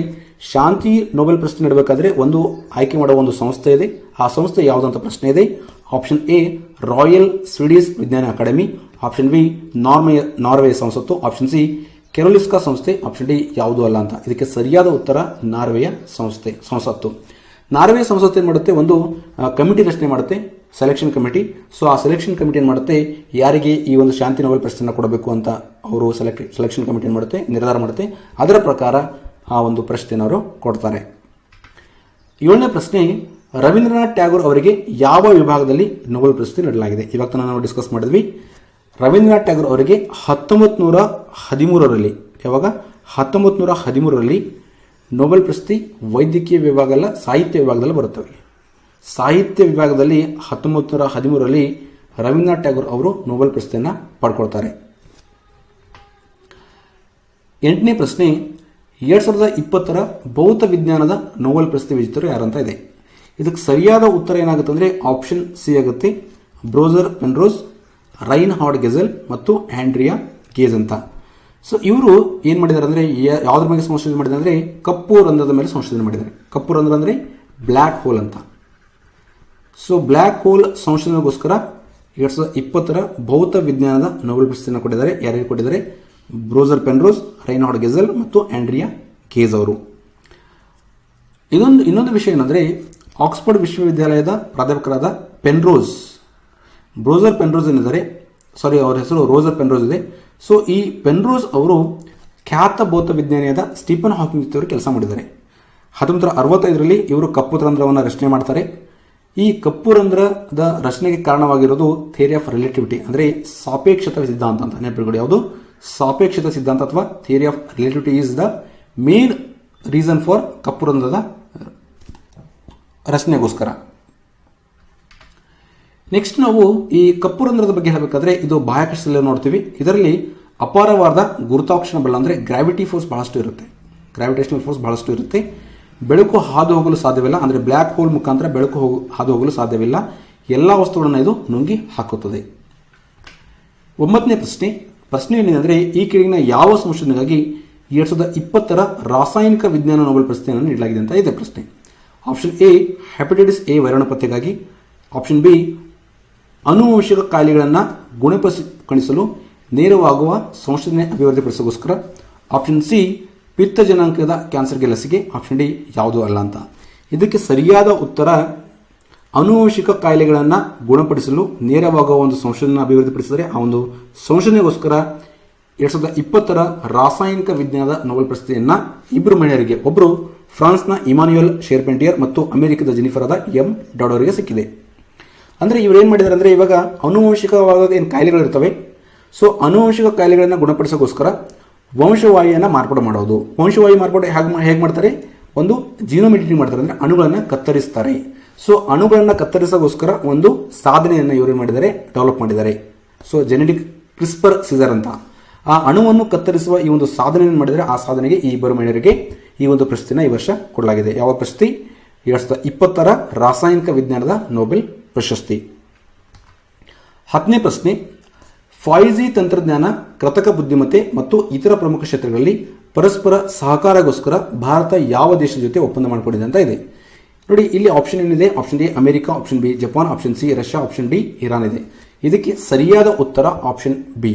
ಶಾಂತಿ ನೊಬೆಲ್ ಪ್ರಶ್ನೆ ನೀಡಬೇಕಾದ್ರೆ ಒಂದು ಆಯ್ಕೆ ಮಾಡುವ ಒಂದು ಸಂಸ್ಥೆ ಇದೆ. ಆ ಸಂಸ್ಥೆ ಯಾವುದು ಅಂತ ಪ್ರಶ್ನೆ ಇದೆ. ಆಪ್ಷನ್ ಎ, ರಾಯಲ್ ಸ್ವೀಡಿಷ್ ವಿಜ್ಞಾನ ಅಕಾಡೆಮಿ. ಆಪ್ಷನ್ ಬಿ, ನಾರ್ಮೆ, ನಾರ್ವೆ ಸಂಸತ್ತು. ಆಪ್ಷನ್ ಸಿ ಕೆರೋಲಿಸ್ಕಾ ಸಂಸ್ಥೆ ಆಪ್ಷನ್ ಡಿ ಯಾವುದು ಅಲ್ಲ ಅಂತ. ಇದಕ್ಕೆ ಸರಿಯಾದ ಉತ್ತರ ನಾರ್ವೆಯ ಸಂಸ್ಥೆ, ಸಂಸತ್ತು. ನಾರ್ವೆ ಸಂಸತ್ತು ಏನು ಮಾಡುತ್ತೆ? ಒಂದು ಕಮಿಟಿ ರಚನೆ ಮಾಡುತ್ತೆ ಸೆಲೆಕ್ಷನ್ ಕಮಿಟಿ ಸೊ ಆ ಸೆಲೆಕ್ಷನ್ ಕಮಿಟಿ ಏನು ಮಾಡುತ್ತೆ? ಯಾರಿಗೆ ಈ ಒಂದು ಶಾಂತಿ ನೋಬೆಲ್ ಪ್ರಶಸ್ತಿಯನ್ನು ಕೊಡಬೇಕು ಅಂತ ಅವರು ಸೆಲೆಕ್ಟ್ ಸೆಲೆಕ್ಷನ್ ಕಮಿಟಿ ಏನು ಮಾಡುತ್ತೆ? ನಿರ್ಧಾರ ಮಾಡುತ್ತೆ. ಅದರ ಪ್ರಕಾರ ಆ ಒಂದು ಪ್ರಶಸ್ತಿಯನ್ನು ಅವರು ಕೊಡ್ತಾರೆ. ಏಳನೇ ಪ್ರಶ್ನೆ, ರವೀಂದ್ರನಾಥ್ ಟ್ಯಾಗೋರ್ ಅವರಿಗೆ ಯಾವ ವಿಭಾಗದಲ್ಲಿ ನೋಬೆಲ್ ಪ್ರಶಸ್ತಿ ನೀಡಲಾಗಿದೆ? ಇವಾಗ ನಾವು ಡಿಸ್ಕಸ್ ಮಾಡಿದ್ವಿ. ರವೀಂದ್ರನಾಥ್ ಟ್ಯಾಗೋರ್ ಅವರಿಗೆ ಹತ್ತೊಂಬತ್ತು ನೂರ ಹದಿಮೂರರಲ್ಲಿ, ಯಾವಾಗ? ಹತ್ತೊಂಬತ್ತು ನೂರ ಹದಿಮೂರರಲ್ಲಿ ನೊಬೆಲ್ ಪ್ರಶಸ್ತಿ ವೈದ್ಯಕೀಯ ವಿಭಾಗ ಅಲ್ಲ, ಸಾಹಿತ್ಯ ವಿಭಾಗದಲ್ಲಿ ಬರುತ್ತವೆ ಸಾಹಿತ್ಯ ವಿಭಾಗದಲ್ಲಿ ಹತ್ತೊಂಬತ್ತು ನೂರ ಹದಿಮೂರರಲ್ಲಿ ರವೀಂದ್ರನಾಥ್ ಟ್ಯಾಗೋರ್ ಅವರು ನೊಬೆಲ್ ಪ್ರಶಸ್ತಿಯನ್ನು ಪಡ್ಕೊಳ್ತಾರೆ. ಎಂಟನೇ ಪ್ರಶ್ನೆ, ಎರಡ್ ಸಾವಿರದ ಇಪ್ಪತ್ತರ ಭೌತ ವಿಜ್ಞಾನದ ನೊಬೆಲ್ ಪ್ರಶಸ್ತಿ ವಿಜೇತರು ಯಾರಂತ ಇದೆ. ಇದಕ್ಕೆ ಸರಿಯಾದ ಉತ್ತರ ಏನಾಗುತ್ತೆ ಅಂದರೆ ಆಪ್ಷನ್ ಸಿ ಆಗುತ್ತೆ. Roger Penrose Reinhard Genzel ಮತ್ತು ಆಂಡ್ರಿಯಾ ಗೇಜ್ ಅಂತ. ಸೊ ಇವರು ಏನು ಮಾಡಿದ್ದಾರೆ ಅಂದರೆ ಯಾವುದ್ರ ಮೇಲೆ ಸಂಶೋಧನೆ ಮಾಡಿದ್ದಾರೆ ಅಂದರೆ, ಕಪ್ಪು ರಂಧ್ರದ ಮೇಲೆ ಸಂಶೋಧನೆ ಮಾಡಿದ್ದಾರೆ ಕಪ್ಪು ರಂಧ್ರ ಅಂದರೆ ಬ್ಲ್ಯಾಕ್ ಹೋಲ್ ಅಂತ. ಸೊ ಬ್ಲ್ಯಾಕ್ ಹೋಲ್ ಸಂಶೋಧನೆಗೋಸ್ಕರ ಎರಡ್ ಸಾವಿರದ ಇಪ್ಪತ್ತರ ಭೌತ ವಿಜ್ಞಾನದ ನೋಬೆಲ್ ಪ್ರಶಸ್ತಿಯನ್ನು ಕೊಟ್ಟಿದ್ದಾರೆ. ಯಾರ್ಯಾರು ಕೊಟ್ಟಿದ್ದಾರೆ? ಬ್ರೋಸರ್ ಪೆನ್ರೋಸ್ ರೈನಾರ್ಡ್ ಗೆಜಲ್ ಮತ್ತು ಆಂಡ್ರಿಯಾ ಗೇಜ್ ಅವರು. ಇದೊಂದು ಇನ್ನೊಂದು ವಿಷಯ ಏನಂದ್ರೆ ಆಕ್ಸ್ಫರ್ಡ್ ವಿಶ್ವವಿದ್ಯಾಲಯದ ಪ್ರಾಧ್ಯಾಪಕರಾದ ಪೆನ್ರೋಸ್ ಬ್ರೋಸರ್ ಪೆನ್ರೋಸ್ ಏನಿದ್ದಾರೆ? ಸಾರಿ ಅವರ ಹೆಸರು ರೋಸರ್ ಪೆನ್ರೋಸ್ ಇದೆ. ಸೊ ಈ ಪೆನ್ರೋಸ್ ಅವರು ಖ್ಯಾತ ಭೌತ ವಿಜ್ಞಾನಿಯಾದ ಸ್ಟೀಫನ್ ಹಾಕಿಂಗ್ ಜೊತೆ ಅವರು ಕೆಲಸ ಮಾಡಿದ್ದಾರೆ. ಹತ್ತೊಂಬತ್ತು ಅರವತ್ತೈದರಲ್ಲಿ ಇವರು ಕಪ್ಪು ರಂಧ್ರವನ್ನು ರಚನೆ ಮಾಡ್ತಾರೆ. ಈ ಕಪ್ಪು ರಂಧ್ರದ ರಚನೆಗೆ ಕಾರಣವಾಗಿರೋದು ಥಿಯರಿ ಆಫ್ ರಿಲೇಟಿವಿಟಿ ಅಂದರೆ ಸಾಪೇಕ್ಷತಾ ಸಿದ್ಧಾಂತ ಅಂತ. ನೆನಪಿಟ್ಕೊಳ್ಳಿ ಯಾವುದು? ಸಾಪೇಕ್ಷತಾ ಸಿದ್ಧಾಂತ ಅಥವಾ theory of relativity is the main reason for ಕಪ್ಪು ರಂಧ್ರದ ರಚನೆಗೋಸ್ಕರ. ನೆಕ್ಸ್ಟ್ ನಾವು ಈ ಕಪ್ಪು ರಂಧ್ರದ ಬಗ್ಗೆ ಹೇಳಬೇಕಾದ್ರೆ ಇದು ಬಾಹ್ಯಾಕಾಶದಲ್ಲಿ ನೋಡ್ತೀವಿ. ಇದರಲ್ಲಿ ಅಪಾರವಾದ ಗುರುತಾಕ್ಷಣ ಬಲ ಅಂದರೆ ಗ್ರಾವಿಟಿ ಫೋರ್ಸ್ ಬಹಳಷ್ಟು ಇರುತ್ತೆ. ಗ್ರಾವಿಟೇಷನಲ್ ಫೋರ್ಸ್ ಬಹಳಷ್ಟು ಇರುತ್ತೆ. ಬೆಳಕು ಹಾದು ಹೋಗಲು ಸಾಧ್ಯವಿಲ್ಲ ಅಂದರೆ ಬ್ಲ್ಯಾಕ್ ಹೋಲ್ ಮುಖಾಂತರ ಬೆಳಕು ಹೋಗು, ಹಾದು ಹೋಗಲು ಸಾಧ್ಯವಿಲ್ಲ. ಎಲ್ಲ ವಸ್ತುಗಳನ್ನು ಇದು ನುಂಗಿ ಹಾಕುತ್ತದೆ. ಒಂಬತ್ತನೇ ಪ್ರಶ್ನೆ. ಪ್ರಶ್ನೆ ಏನಿದೆ ಈ ಕೆಳಗಿನ ಯಾವ ಸಂಶೋಧನೆಗಾಗಿ ಎರಡ್ ಸಾವಿರದ ಇಪ್ಪತ್ತರ ರಾಸಾಯನಿಕ ವಿಜ್ಞಾನ ನೊಬೆಲ್ ಪ್ರಶಸ್ತಿಯನ್ನು ನೀಡಲಾಗಿದೆ ಅಂತ ಇದೆ ಪ್ರಶ್ನೆ. ಆಪ್ಷನ್ ಎ ಹೆಪಟೈಟಿಸ್ ಎ ವೈರಾಣು ಪತ್ತೆಗಾಗಿ. ಆಪ್ಷನ್ ಬಿ ಅನುವಂಶಿಕ ಕಾಯಿಲೆಗಳನ್ನು ಗುಣಪಡಿಸಲು ನೇರವಾಗುವ ಸಂಶೋಧನೆ ಅಭಿವೃದ್ಧಿಪಡಿಸೋಸ್ಕರ ಆಪ್ಷನ್ ಸಿ ಪಿತ್ತ ಜನಾಂಗದ ಕ್ಯಾನ್ಸರ್ಗೆ ಲಸಿಕೆ ಆಪ್ಷನ್ ಡಿ ಯಾವುದೂ ಅಲ್ಲ ಅಂತ. ಇದಕ್ಕೆ ಸರಿಯಾದ ಉತ್ತರ, ಅನುವಂಶಿಕ ಕಾಯಿಲೆಗಳನ್ನು ಗುಣಪಡಿಸಲು ನೇರವಾಗುವ ಒಂದು ಸಂಶೋಧನೆ ಅಭಿವೃದ್ಧಿಪಡಿಸಿದರೆ ಆ ಒಂದು ಸಂಶೋಧನೆಗೋಸ್ಕರ ಎರಡು ಸಾವಿರದ ಇಪ್ಪತ್ತರ ರಾಸಾಯನಿಕ ವಿಜ್ಞಾನದ ನೋಬೆಲ್ ಪ್ರಶಸ್ತಿಯನ್ನು ಇಬ್ಬರು ಮಹಿಳೆಯರಿಗೆ ಒಬ್ಬರು ಫ್ರಾನ್ಸ್ನ ಇಮಾನ್ಯುಯಲ್ ಶೇರ್ಪೆಂಟಿಯರ್ ಮತ್ತು ಅಮೆರಿಕದ ಜೆನಿಫರಾದ ಎಂ ಡಾಡೋರಿಗೆ ಸಿಕ್ಕಿದೆ. ಅಂದರೆ ಇವ್ರು ಏನು ಮಾಡಿದ್ದಾರೆ ಅಂದರೆ ಇವಾಗ ಅನುವಂಶಿಕವಾದ ಏನು ಕಾಯಿಲೆಗಳಿರ್ತವೆ ಸೊ ಅನುವಂಶಿಕ ಕಾಯಿಲೆಗಳನ್ನು ಗುಣಪಡಿಸೋಕ್ಕೋಸ್ಕರ ವಂಶವಾಹಿಯನ್ನು ಮಾರ್ಪಾಡು ಮಾಡೋದು. ವಂಶವಾಯಿ ಮಾರ್ಪಾಡು ಹೇಗೆ ಹೇಗೆ ಮಾಡ್ತಾರೆ? ಒಂದು ಜೀನೋಮ್ ಮಾಡ್ತಾರೆ. ಅಂದರೆ ಅಣುಗಳನ್ನು ಕತ್ತರಿಸ್ತಾರೆ. ಸೊ ಅಣುಗಳನ್ನು ಕತ್ತರಿಸೋಕ್ಕೋಸ್ಕರ ಒಂದು ಸಾಧನೆಯನ್ನು ಇವರು ಮಾಡಿದ್ದಾರೆ? ಡೆವಲಪ್ ಮಾಡಿದ್ದಾರೆ. ಸೊ ಜೆನೆಟಿಕ್ ಕ್ರಿಸ್ಪರ್ ಸಿಸರ್ ಅಂತ. ಆ ಅಣುವನ್ನು ಕತ್ತರಿಸುವ ಈ ಒಂದು ಸಾಧನೆಯನ್ನು ಮಾಡಿದರೆ ಆ ಸಾಧನೆಗೆ ಈ ಇಬ್ಬರು ಮಹಿಳೆಯರಿಗೆ ಈ ಒಂದು ಪ್ರಶಸ್ತಿನ ಈ ವರ್ಷ ಕೊಡಲಾಗಿದೆ. ಯಾವ ಪ್ರಶಸ್ತಿ? ಎರಡ್ ಸಾವಿರದ ಇಪ್ಪತ್ತರ ರಾಸಾಯನಿಕ ವಿಜ್ಞಾನದ ನೊಬೆಲ್ ಪ್ರಶಸ್ತಿ. ಹತ್ತನೇ ಪ್ರಶ್ನೆ, ಫೈವ್ ಜಿ ತಂತ್ರಜ್ಞಾನ, ಕೃತಕ ಬುದ್ಧಿಮತ್ತೆ ಮತ್ತು ಇತರ ಪ್ರಮುಖ ಕ್ಷೇತ್ರಗಳಲ್ಲಿ ಪರಸ್ಪರ ಸಹಕಾರಗೋಸ್ಕರ ಭಾರತ ಯಾವ ದೇಶದ ಜೊತೆ ಒಪ್ಪಂದ ಮಾಡಿಕೊಂಡಿದೆ ಅಂತ ಇದೆ. ನೋಡಿ, ಇಲ್ಲಿ ಆಪ್ಷನ್ ಏನಿದೆ? Option A America option B Japan option C Russia option D Iran ಇದೆ. ಇದಕ್ಕೆ ಸರಿಯಾದ ಉತ್ತರ ಆಪ್ಷನ್ ಬಿ.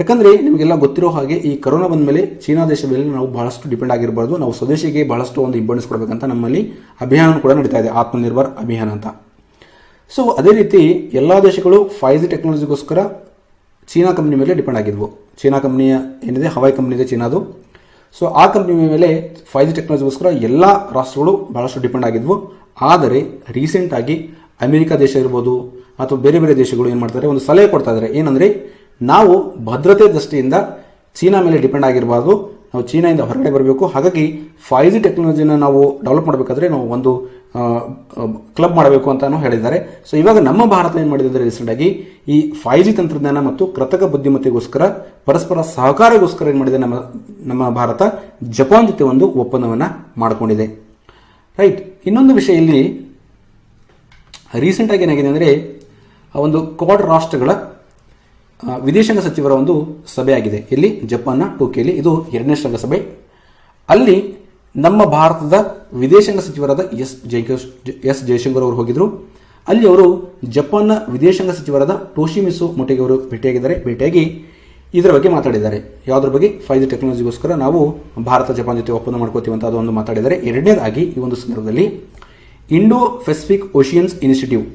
ಯಾಕಂದ್ರೆ ನಿಮಗೆಲ್ಲ ಗೊತ್ತಿರೋ ಹಾಗೆ ಈ ಕರೋನಾ ಬಂದ ಮೇಲೆ ಚೀನಾ ದೇಶದ ಮೇಲೆ ನಾವು ಬಹಳಷ್ಟು ಡಿಪೆಂಡ್ ಆಗಿರಬಾರ್ದು. ನಾವು ಸ್ವದೇಶಿಗೆ ಬಹಳಷ್ಟು ಒಂದು ಇಂಪಾರ್ಟೆನ್ಸ್ ಕೊಡಬೇಕಂತ ನಮ್ಮಲ್ಲಿ ಅಭಿಯಾನ ಕೂಡ ನಡೀತಾ ಇದೆ. ಆತ್ಮನಿರ್ಭರ್ ಅಭಿಯಾನ ಅಂತ. ಸೊ ಅದೇ ರೀತಿ ಎಲ್ಲ ದೇಶಗಳು ಫೈವ್ ಜಿ ಟೆಕ್ನಾಲಜಿಗೋಸ್ಕರ ಚೀನಾ ಕಂಪ್ನಿ ಮೇಲೆ ಡಿಪೆಂಡ್ ಆಗಿದ್ವು. ಚೀನಾ ಕಂಪ್ನಿಯ ಏನಿದೆ? ಹವಾಯಿ ಕಂಪ್ನಿ ಇದೆ ಚೀನಾದು. ಸೊ ಆ ಕಂಪ್ನಿ ಮೇಲೆ ಫೈವ್ ಜಿ ಟೆಕ್ನಾಲಜಿಗೋಸ್ಕರ ಎಲ್ಲ ರಾಷ್ಟ್ರಗಳು ಬಹಳಷ್ಟು ಡಿಪೆಂಡ್ ಆಗಿದ್ವು. ಆದರೆ ರೀಸೆಂಟ್ ಆಗಿ ಅಮೆರಿಕ ದೇಶ ಇರ್ಬೋದು ಅಥವಾ ಬೇರೆ ಬೇರೆ ದೇಶಗಳು ಏನು ಮಾಡ್ತಾರೆ? ಒಂದು ಸಲಹೆ ಕೊಡ್ತಾ ಇದ್ದಾರೆ ಏನಂದ್ರೆ, ನಾವು ಭದ್ರತೆ ದೃಷ್ಟಿಯಿಂದ ಚೀನಾ ಮೇಲೆ ಡಿಪೆಂಡ್ ಆಗಿರಬಾರ್ದು. ನಾವು ಚೀನಾದಿಂದ ಹೊರಗಡೆ ಬರಬೇಕು. ಹಾಗಾಗಿ ಫೈವ್ ಜಿ ಟೆಕ್ನಾಲಜಿನ ನಾವು ಡೆವಲಪ್ ಮಾಡಬೇಕಾದ್ರೆ ನಾವು ಒಂದು ಕ್ಲಬ್ ಮಾಡಬೇಕು ಅಂತಾನು ಹೇಳಿದ್ದಾರೆ. ಸೊ ಇವಾಗ ನಮ್ಮ ಭಾರತ ಏನು ಮಾಡಿದೆ ಅಂದರೆ ರೀಸೆಂಟ್ ಆಗಿ ಈ ಫೈವ್ ಜಿ ತಂತ್ರಜ್ಞಾನ ಮತ್ತು ಕೃತಕ ಬುದ್ಧಿಮತ್ತೆಗೋಸ್ಕರ, ಪರಸ್ಪರ ಸಹಕಾರಗೋಸ್ಕರ ಏನು ಮಾಡಿದೆ ನಮ್ಮ ನಮ್ಮ ಭಾರತ? ಜಪಾನ್ ಜೊತೆ ಒಂದು ಒಪ್ಪಂದವನ್ನು ಮಾಡಿಕೊಂಡಿದೆ. ರೈಟ್ ಇನ್ನೊಂದು ವಿಷಯ ಇಲ್ಲಿ ರೀಸೆಂಟ್ ಆಗಿ ಏನಾಗಿದೆ ಅಂದರೆ ಒಂದು ಕ್ವಾಡ್ ರಾಷ್ಟ್ರಗಳ ವಿದೇಶಾಂಗ ಸಚಿವರ ಒಂದು ಸಭೆ ಆಗಿದೆ ಇಲ್ಲಿ ಜಪಾನ್ನ ಟೋಕಿಯಲ್ಲಿ ಇದು ಎರಡನೇ ಶೃಂಗಸಭೆ. ಅಲ್ಲಿ ನಮ್ಮ ಭಾರತದ ವಿದೇಶಾಂಗ ಸಚಿವರಾದ ಎಸ್ ಜಯ ಎಸ್ ಜಯಶಂಕರ್ ಅವರು ಹೋಗಿದ್ರು. ಅಲ್ಲಿ ಅವರು ಜಪಾನ್ನ ವಿದೇಶಾಂಗ ಸಚಿವರಾದ ಟೋಶಿಮಿಸು ಮೊಟೆಗೆ ಅವರು ಭೇಟಿಯಾಗಿದ್ದಾರೆ. ಭೇಟಿಯಾಗಿ ಇದರ ಬಗ್ಗೆ ಮಾತಾಡಿದ್ದಾರೆ. ಯಾವುದ್ರ ಬಗ್ಗೆ? ಫೈವ್ ಜಿ ಟೆಕ್ನಾಲಜಿಗೋಸ್ಕರ ನಾವು ಭಾರತ ಜಪಾನ್ ಜೊತೆ ಒಪ್ಪಂದ ಮಾಡ್ಕೋತೀವಿ ಅಂತ ಅದೊಂದು ಮಾತಾಡಿದ್ದಾರೆ. ಎರಡನೇದಾಗಿ ಈ ಒಂದು ಸಂದರ್ಭದಲ್ಲಿ ಇಂಡೋ ಪೆಸಿಫಿಕ್ ಓಷಿಯನ್ಸ್ ಇನಿಷಿಯೇಟಿವ್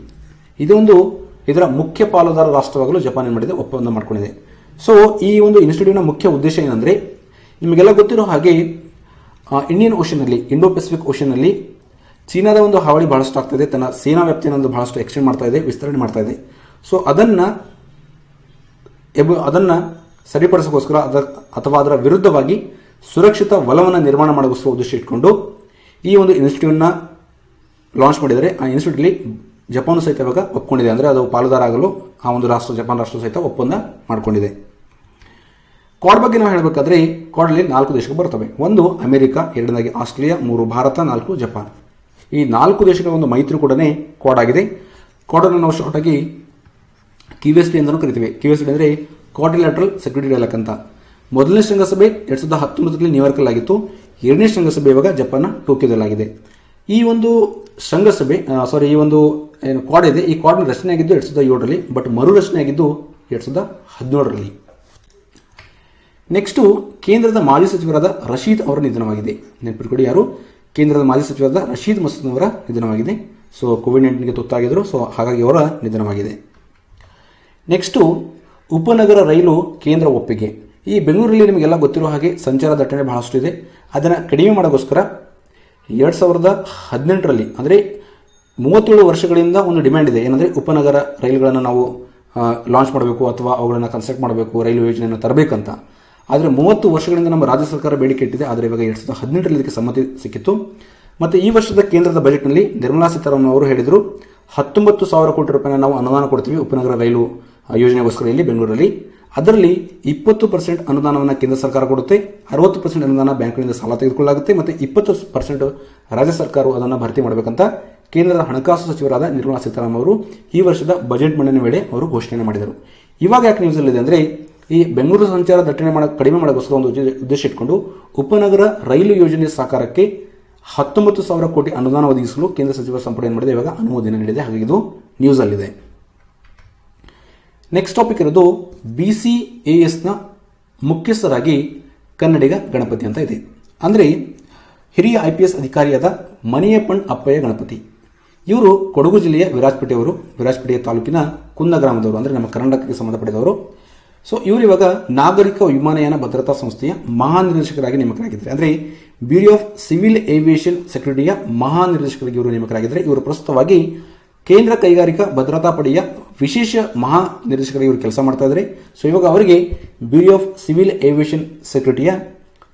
ಇದೊಂದು ಇದರ ಮುಖ್ಯ ಪಾಲುದಾರ ರಾಷ್ಟ್ರವಾಗಲು ಜಪಾನ್ ಏನು ಮಾಡಿದೆ? ಒಪ್ಪಂದ ಮಾಡ್ಕೊಂಡಿದೆ. ಸೊ ಈ ಒಂದು ಇನ್ಸ್ಟಿಟ್ಯೂಟ್ನ ಮುಖ್ಯ ಉದ್ದೇಶ ಏನಂದ್ರೆ, ನಿಮಗೆಲ್ಲ ಗೊತ್ತಿರೋ ಹಾಗೆ ಇಂಡಿಯನ್ ಓಷನ್ನಲ್ಲಿ ಇಂಡೋ ಪೆಸಿಫಿಕ್ ಓಷನ್ನಲ್ಲಿ ಚೀನಾದ ಒಂದು ಹಾವಳಿ ಬಹಳಷ್ಟು ಆಗ್ತಾ ತನ್ನ ಸೇನಾ ವ್ಯಾಪ್ತಿಯನ್ನು ಬಹಳಷ್ಟು ಎಕ್ಸ್ಟೆಂಡ್ ಮಾಡ್ತಾ ಇದೆ, ವಿಸ್ತರಣೆ ಮಾಡ್ತಾ ಇದೆ. ಸೊ ಅದನ್ನ ಅದನ್ನ ಸರಿಪಡಿಸೋಕ್ಕೋಸ್ಕರ ಅದ, ಅಥವಾ ಅದರ ವಿರುದ್ಧವಾಗಿ ಸುರಕ್ಷಿತ ವಲವನ್ನು ನಿರ್ಮಾಣ ಮಾಡಿಸುವ ಉದ್ದೇಶ ಇಟ್ಕೊಂಡು ಈ ಒಂದು ಇನ್ಸ್ಟಿಟ್ಯೂಟ್ನ ಲಾಂಚ್ ಮಾಡಿದರೆ, ಆ ಇನ್ಸ್ಟಿಟ್ಯೂಟ್ಲಿ ಜಪಾನ್ ಸಹಿತ ಇವಾಗ ಒಪ್ಕೊಂಡಿದೆ. ಅಂದರೆ ಅದು ಪಾಲುದಾರ ಆಗಲು ಆ ಒಂದು ರಾಷ್ಟ್ರ, ಜಪಾನ್ ರಾಷ್ಟ್ರ ಸಹಿತ ಒಪ್ಪಂದ ಮಾಡಿಕೊಂಡಿದೆ. ಕ್ವಾಡ್ ಬಗ್ಗೆ ನಾವು ಹೇಳಬೇಕಾದ್ರೆ ಕ್ವಾಡಲ್ಲಿ ನಾಲ್ಕು ದೇಶಗಳು ಬರ್ತವೆ ಒಂದು ಅಮೆರಿಕ, ಎರಡನೇದಾಗಿ ಆಸ್ಟ್ರೇಲಿಯಾ, ಮೂರು ಭಾರತ, ನಾಲ್ಕು ಜಪಾನ್. ಈ ನಾಲ್ಕು ದೇಶಗಳ ಒಂದು ಮೈತ್ರಿ ಕೂಡ ಕ್ವಾಡ್ ಆಗಿದೆ. ಕ್ವಾಡನ್ನು ನಾವು ಶಾರ್ಟ್ ಆಗಿ ಡಿ ಅಂತಲೂ ಕರಿತೀವಿ. ಕಿವಿಎಸ್ಡಿ ಅಂದರೆ ಕ್ವಾಡ್ರಿಲ್ಯಾಟ್ರಲ್ ಸೆಕ್ಯೂರಿಟಿ ಡೈಲಾಗ್ ಅಂತ. ಮೊದಲನೇ ಶೃಂಗಸಭೆ ಎರಡು ಸಾವಿರದ ಹತ್ತೊಂಬತ್ತರಲ್ಲಿ ನ್ಯೂಯಾರ್ಕಲ್ಲಿ ಆಗಿತ್ತು. ಎರಡನೇ ಶೃಂಗಸಭೆ ಇವಾಗ ಜಪಾನ್ನ ಟೋಕಿಯೋದಲ್ಲಾಗಿದೆ ಈ ಒಂದು ಶೃಂಗಸಭೆ ಸಾರಿ ಈ ಒಂದು, ಏನು ಕ್ವಾಡ್ ಇದೆ. ಈ ಕ್ವಾಡ್ನ ರಚನೆ ಆಗಿದ್ದು ಎರಡು ಸಾವಿರದ ಏಳರಲ್ಲಿ ಬಟ್ ಮರು ರಚನೆ ಆಗಿದ್ದು ಎರಡು ಸಾವಿರದ ಹದಿನೇಳರಲ್ಲಿ. ನೆಕ್ಸ್ಟು ಕೇಂದ್ರದ ಮಾಜಿ ಸಚಿವರಾದ ರಶೀದ್ ಅವರ ನಿಧನವಾಗಿದೆ. ನೆನಪಿಟ್ಕೊಡಿ ಯಾರು? ಕೇಂದ್ರದ ಮಾಜಿ ಸಚಿವರಾದ ರಶೀದ್ ಮಸೂದ್ ಅವರ ನಿಧನವಾಗಿದೆ. ಸೊ ಕೋವಿಡ್ ನೈನ್ಟೀನ್ಗೆ ತುತ್ತಾಗಿದ್ರು ಸೊ ಹಾಗಾಗಿ ಅವರ ನಿಧನವಾಗಿದೆ. ನೆಕ್ಸ್ಟು ಉಪನಗರ ರೈಲು ಕೇಂದ್ರ ಒಪ್ಪಿಗೆ. ಈ ಬೆಂಗಳೂರಲ್ಲಿ ನಿಮಗೆಲ್ಲ ಗೊತ್ತಿರೋ ಹಾಗೆ ಸಂಚಾರ ದಟ್ಟಣೆ ಬಹಳಷ್ಟು ಇದೆ ಅದನ್ನು ಕಡಿಮೆ ಮಾಡೋಕ್ಕೋಸ್ಕರ ಎರಡು ಸಾವಿರದ ಹದಿನೆಂಟರಲ್ಲಿ, ಅಂದರೆ ಮೂವತ್ತೇಳು ವರ್ಷಗಳಿಂದ ಒಂದು ಡಿಮ್ಯಾಂಡ್ ಇದೆ. ಏನಂದರೆ ಉಪನಗರ ರೈಲುಗಳನ್ನು ನಾವು ಲಾಂಚ್ ಮಾಡಬೇಕು ಅಥವಾ ಅವುಗಳನ್ನು ಕನ್ಸ್ಟ್ರಕ್ಟ್ ಮಾಡಬೇಕು, ರೈಲು ಯೋಜನೆಯನ್ನು ತರಬೇಕಂತ. ಆದರೆ ಮೂವತ್ತು ವರ್ಷಗಳಿಂದ ನಮ್ಮ ರಾಜ್ಯ ಸರ್ಕಾರ ಬೇಡಿಕೆ ಇಟ್ಟಿದೆ ಆದರೆ ಇವಾಗ ಎರಡು ಸಾವಿರದ ಹದಿನೆಂಟರಲ್ಲಿ ಇದಕ್ಕೆ ಸಮ್ಮತಿ ಸಿಕ್ಕಿತ್ತು. ಮತ್ತು ಈ ವರ್ಷದ ಕೇಂದ್ರದ ಬಜೆಟ್ನಲ್ಲಿ ನಿರ್ಮಲಾ ಸೀತಾರಾಮನ್ ಅವರು ಹೇಳಿದರು, ಹತ್ತೊಂಬತ್ತು ಸಾವಿರ ಕೋಟಿ ರೂಪಾಯಿನ ನಾವು ಅನುದಾನ ಕೊಡ್ತೀವಿ ಉಪನಗರ ರೈಲು ಯೋಜನೆಗೋಸ್ಕರ ಇಲ್ಲಿ ಬೆಂಗಳೂರಲ್ಲಿ. ಅದರಲ್ಲಿ ಇಪ್ಪತ್ತು ಪರ್ಸೆಂಟ್ ಅನುದಾನವನ್ನು ಕೇಂದ್ರ ಸರ್ಕಾರ ಕೊಡುತ್ತೆ, ಅರವತ್ತು ಪರ್ಸೆಂಟ್ ಅನುದಾನ ಬ್ಯಾಂಕ್ಗಳಿಂದ ಸಾಲ ತೆಗೆದುಕೊಳ್ಳಲಾಗುತ್ತೆ, ಮತ್ತು ಇಪ್ಪತ್ತು ಪರ್ಸೆಂಟ್ ರಾಜ್ಯ ಸರ್ಕಾರವು ಅದನ್ನು ಭರ್ತಿ ಮಾಡಬೇಕಂತ ಕೇಂದ್ರದ ಹಣಕಾಸು ಸಚಿವರಾದ ನಿರ್ಮಲಾ ಸೀತಾರಾಮನ್ ಅವರು ಈ ವರ್ಷದ ಬಜೆಟ್ ಮಂಡನೆ ವೇಳೆ ಅವರು ಘೋಷಣೆ ಮಾಡಿದರು. ಇವಾಗ ಯಾಕೆ ನ್ಯೂಸಲ್ಲಿದೆ ಅಂದರೆ ಈ ಬೆಂಗಳೂರು ಸಂಚಾರ ದಟ್ಟಣೆ ಮಾಡ, ಕಡಿಮೆ ಮಾಡೋಕ್ಕೋಸ್ಕರ ಒಂದು ಉದ್ದೇಶ- ಇಟ್ಕೊಂಡು ಉಪನಗರ ರೈಲು ಯೋಜನೆ ಸಾಕಾರಕ್ಕೆ ಹತ್ತೊಂಬತ್ತು ಸಾವಿರ ಕೋಟಿ ಅನುದಾನ ಒದಗಿಸಲು ಕೇಂದ್ರ ಸಚಿವ ಸಂಪುಟ ಏನು ಮಾಡಿದೆ. ಇವಾಗ ಅನುಮೋದನೆ ನೀಡಿದೆ. ಹಾಗಾಗಿ ಇದು ನ್ಯೂಸಲ್ಲಿದೆ. ನೆಕ್ಸ್ಟ್ ಟಾಪಿಕ್ ಇರೋದು ಬಿ ಸಿ ಎ ಎಸ್ನ ಮುಖ್ಯಸ್ಥರಾಗಿ ಕನ್ನಡಿಗ ಗಣಪತಿ ಅಂತ ಇದೆ. ಅಂದರೆ ಹಿರಿಯ ಐ ಪಿ ಎಸ್ ಅಧಿಕಾರಿಯಾದ ಮನಿಯಪ್ಪಣ್ ಅಪ್ಪಯ್ಯ ಗಣಪತಿ. ಇವರು ಕೊಡಗು ಜಿಲ್ಲೆಯ ವಿರಾಜಪೇಟೆಯವರು ವಿರಾಜಪೇಟೆಯ ತಾಲೂಕಿನ ಕುಂದ ಗ್ರಾಮದವರು, ಅಂದರೆ ನಮ್ಮ ಕರ್ನಾಟಕಕ್ಕೆ ಸಂಬಂಧಪಟ್ಟಿದವರು. ಸೊ ಇವರು ಇವಾಗ ನಾಗರಿಕ ವಿಮಾನಯಾನ ಭದ್ರತಾ ಸಂಸ್ಥೆಯ ಮಹಾನಿರ್ದೇಶಕರಾಗಿ ನೇಮಕರಾಗಿದ್ದಾರೆ. ಅಂದರೆ ಬ್ಯೂರೋ ಆಫ್ ಸಿವಿಲ್ ಏವಿಯೇಷನ್ ಸೆಕ್ಯೂರಿಟಿಯ ಮಹಾನಿರ್ದೇಶಕರಾಗಿ ಇವರು ನೇಮಕರಾಗಿದ್ದಾರೆ. ಇವರು ಪ್ರಸ್ತುತವಾಗಿ ಕೇಂದ್ರ ಕೈಗಾರಿಕಾ ಭದ್ರತಾ ಪಡೆಯ ವಿಶೇಷ ಮಹಾ ನಿರ್ದೇಶಕರಾಗಿ ಇವರು ಕೆಲಸ ಮಾಡ್ತಾ ಇದ್ದಾರೆ. ಸೊ ಇವಾಗ ಅವರಿಗೆ ಬ್ಯೂರೋ ಆಫ್ ಸಿವಿಲ್ ಏವಿಯೇಷನ್ ಸೆಕ್ಯೂರಿಟಿಯ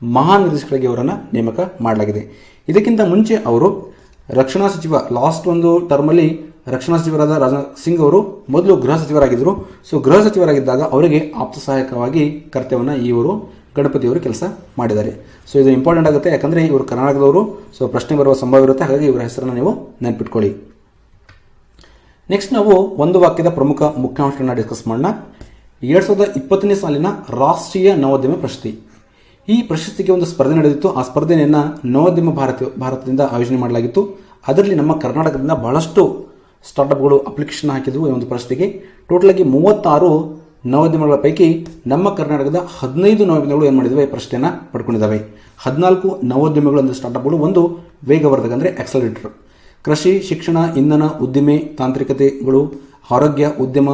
ಮಹಾನಿರ್ದೇಶಕರಾಗಿ ಅವರನ್ನು ನೇಮಕ ಮಾಡಲಾಗಿದೆ. ಇದಕ್ಕಿಂತ ಮುಂಚೆ ಅವರು ರಕ್ಷಣಾ ಸಚಿವ ಲಾಸ್ಟ್ ಒಂದು ಟರ್ಮಲ್ಲಿ ರಕ್ಷಣಾ ಸಚಿವರಾದ ರಾಜನಾಥ್ ಸಿಂಗ್ ಅವರು ಮೊದಲು ಗೃಹ ಸಚಿವರಾಗಿದ್ದರು. ಸೊ ಗೃಹ ಸಚಿವರಾಗಿದ್ದಾಗ ಅವರಿಗೆ ಆಪ್ತ ಸಹಾಯಕವಾಗಿ ಕರ್ತವ್ಯವನ್ನು ಇವರು ಗಣಪತಿಯವರು ಕೆಲಸ ಮಾಡಿದ್ದಾರೆ. ಸೊ ಇದು ಇಂಪಾರ್ಟೆಂಟ್ ಆಗುತ್ತೆ. ಯಾಕಂದರೆ ಇವರು ಕರ್ನಾಟಕದವರು. ಸೊ ಪ್ರಶ್ನೆ ಬರುವ ಸಂಭವ ಇರುತ್ತೆ. ಹಾಗಾಗಿ ಇವರ ಹೆಸರನ್ನು ನೀವು ನೆನಪಿಟ್ಕೊಳ್ಳಿ. ನೆಕ್ಸ್ಟ್ ನಾವು ಒಂದು ವಾಕ್ಯದ ಪ್ರಮುಖ ಮುಖ್ಯಾಂಶಗಳನ್ನ ಡಿಸ್ಕಸ್ ಮಾಡೋಣ. ಎರಡು ಸಾವಿರದ ಇಪ್ಪತ್ತನೇ ಸಾಲಿನ ರಾಷ್ಟ್ರೀಯ ನವೋದ್ಯಮ ಪ್ರಶಸ್ತಿ. ಈ ಪ್ರಶಸ್ತಿಗೆ ಒಂದು ಸ್ಪರ್ಧೆ ನಡೆದಿತ್ತು. ಆ ಸ್ಪರ್ಧೆಯನ್ನು ನವೋದ್ಯಮ ಭಾರತ, ಭಾರತದಿಂದ ಆಯೋಜನೆ ಮಾಡಲಾಗಿತ್ತು. ಅದರಲ್ಲಿ ನಮ್ಮ ಕರ್ನಾಟಕದಿಂದ ಬಹಳಷ್ಟು ಸ್ಟಾರ್ಟಪ್ಗಳು ಅಪ್ಲಿಕೇಶನ್ ಹಾಕಿದ್ವು ಈ ಒಂದು ಪರಿಸ್ಥಿತಿಗೆ. ಟೋಟಲಾಗಿ ಮೂವತ್ತಾರು ನವೋದ್ಯಮಗಳ ಪೈಕಿ ನಮ್ಮ ಕರ್ನಾಟಕದ ಹದಿನೈದು ನವೋದ್ಯಮಗಳು ಏನು ಮಾಡಿದ್ವಿ ಪ್ರಶ್ನೆಯನ್ನು ಪಡ್ಕೊಂಡಿದ್ದಾವೆ. ಹದಿನಾಲ್ಕು ನವೋದ್ಯಮಗಳು ಅಂದರೆ ಸ್ಟಾರ್ಟಪ್ಗಳು ಒಂದು ವೇಗವರ್ಧಕ ಅಂದರೆ ಆಕ್ಸಲರೇಟರ್ ಕೃಷಿ, ಶಿಕ್ಷಣ, ಇಂಧನ, ಉದ್ದಿಮೆ, ತಾಂತ್ರಿಕತೆಗಳು, ಆರೋಗ್ಯ, ಉದ್ಯಮ,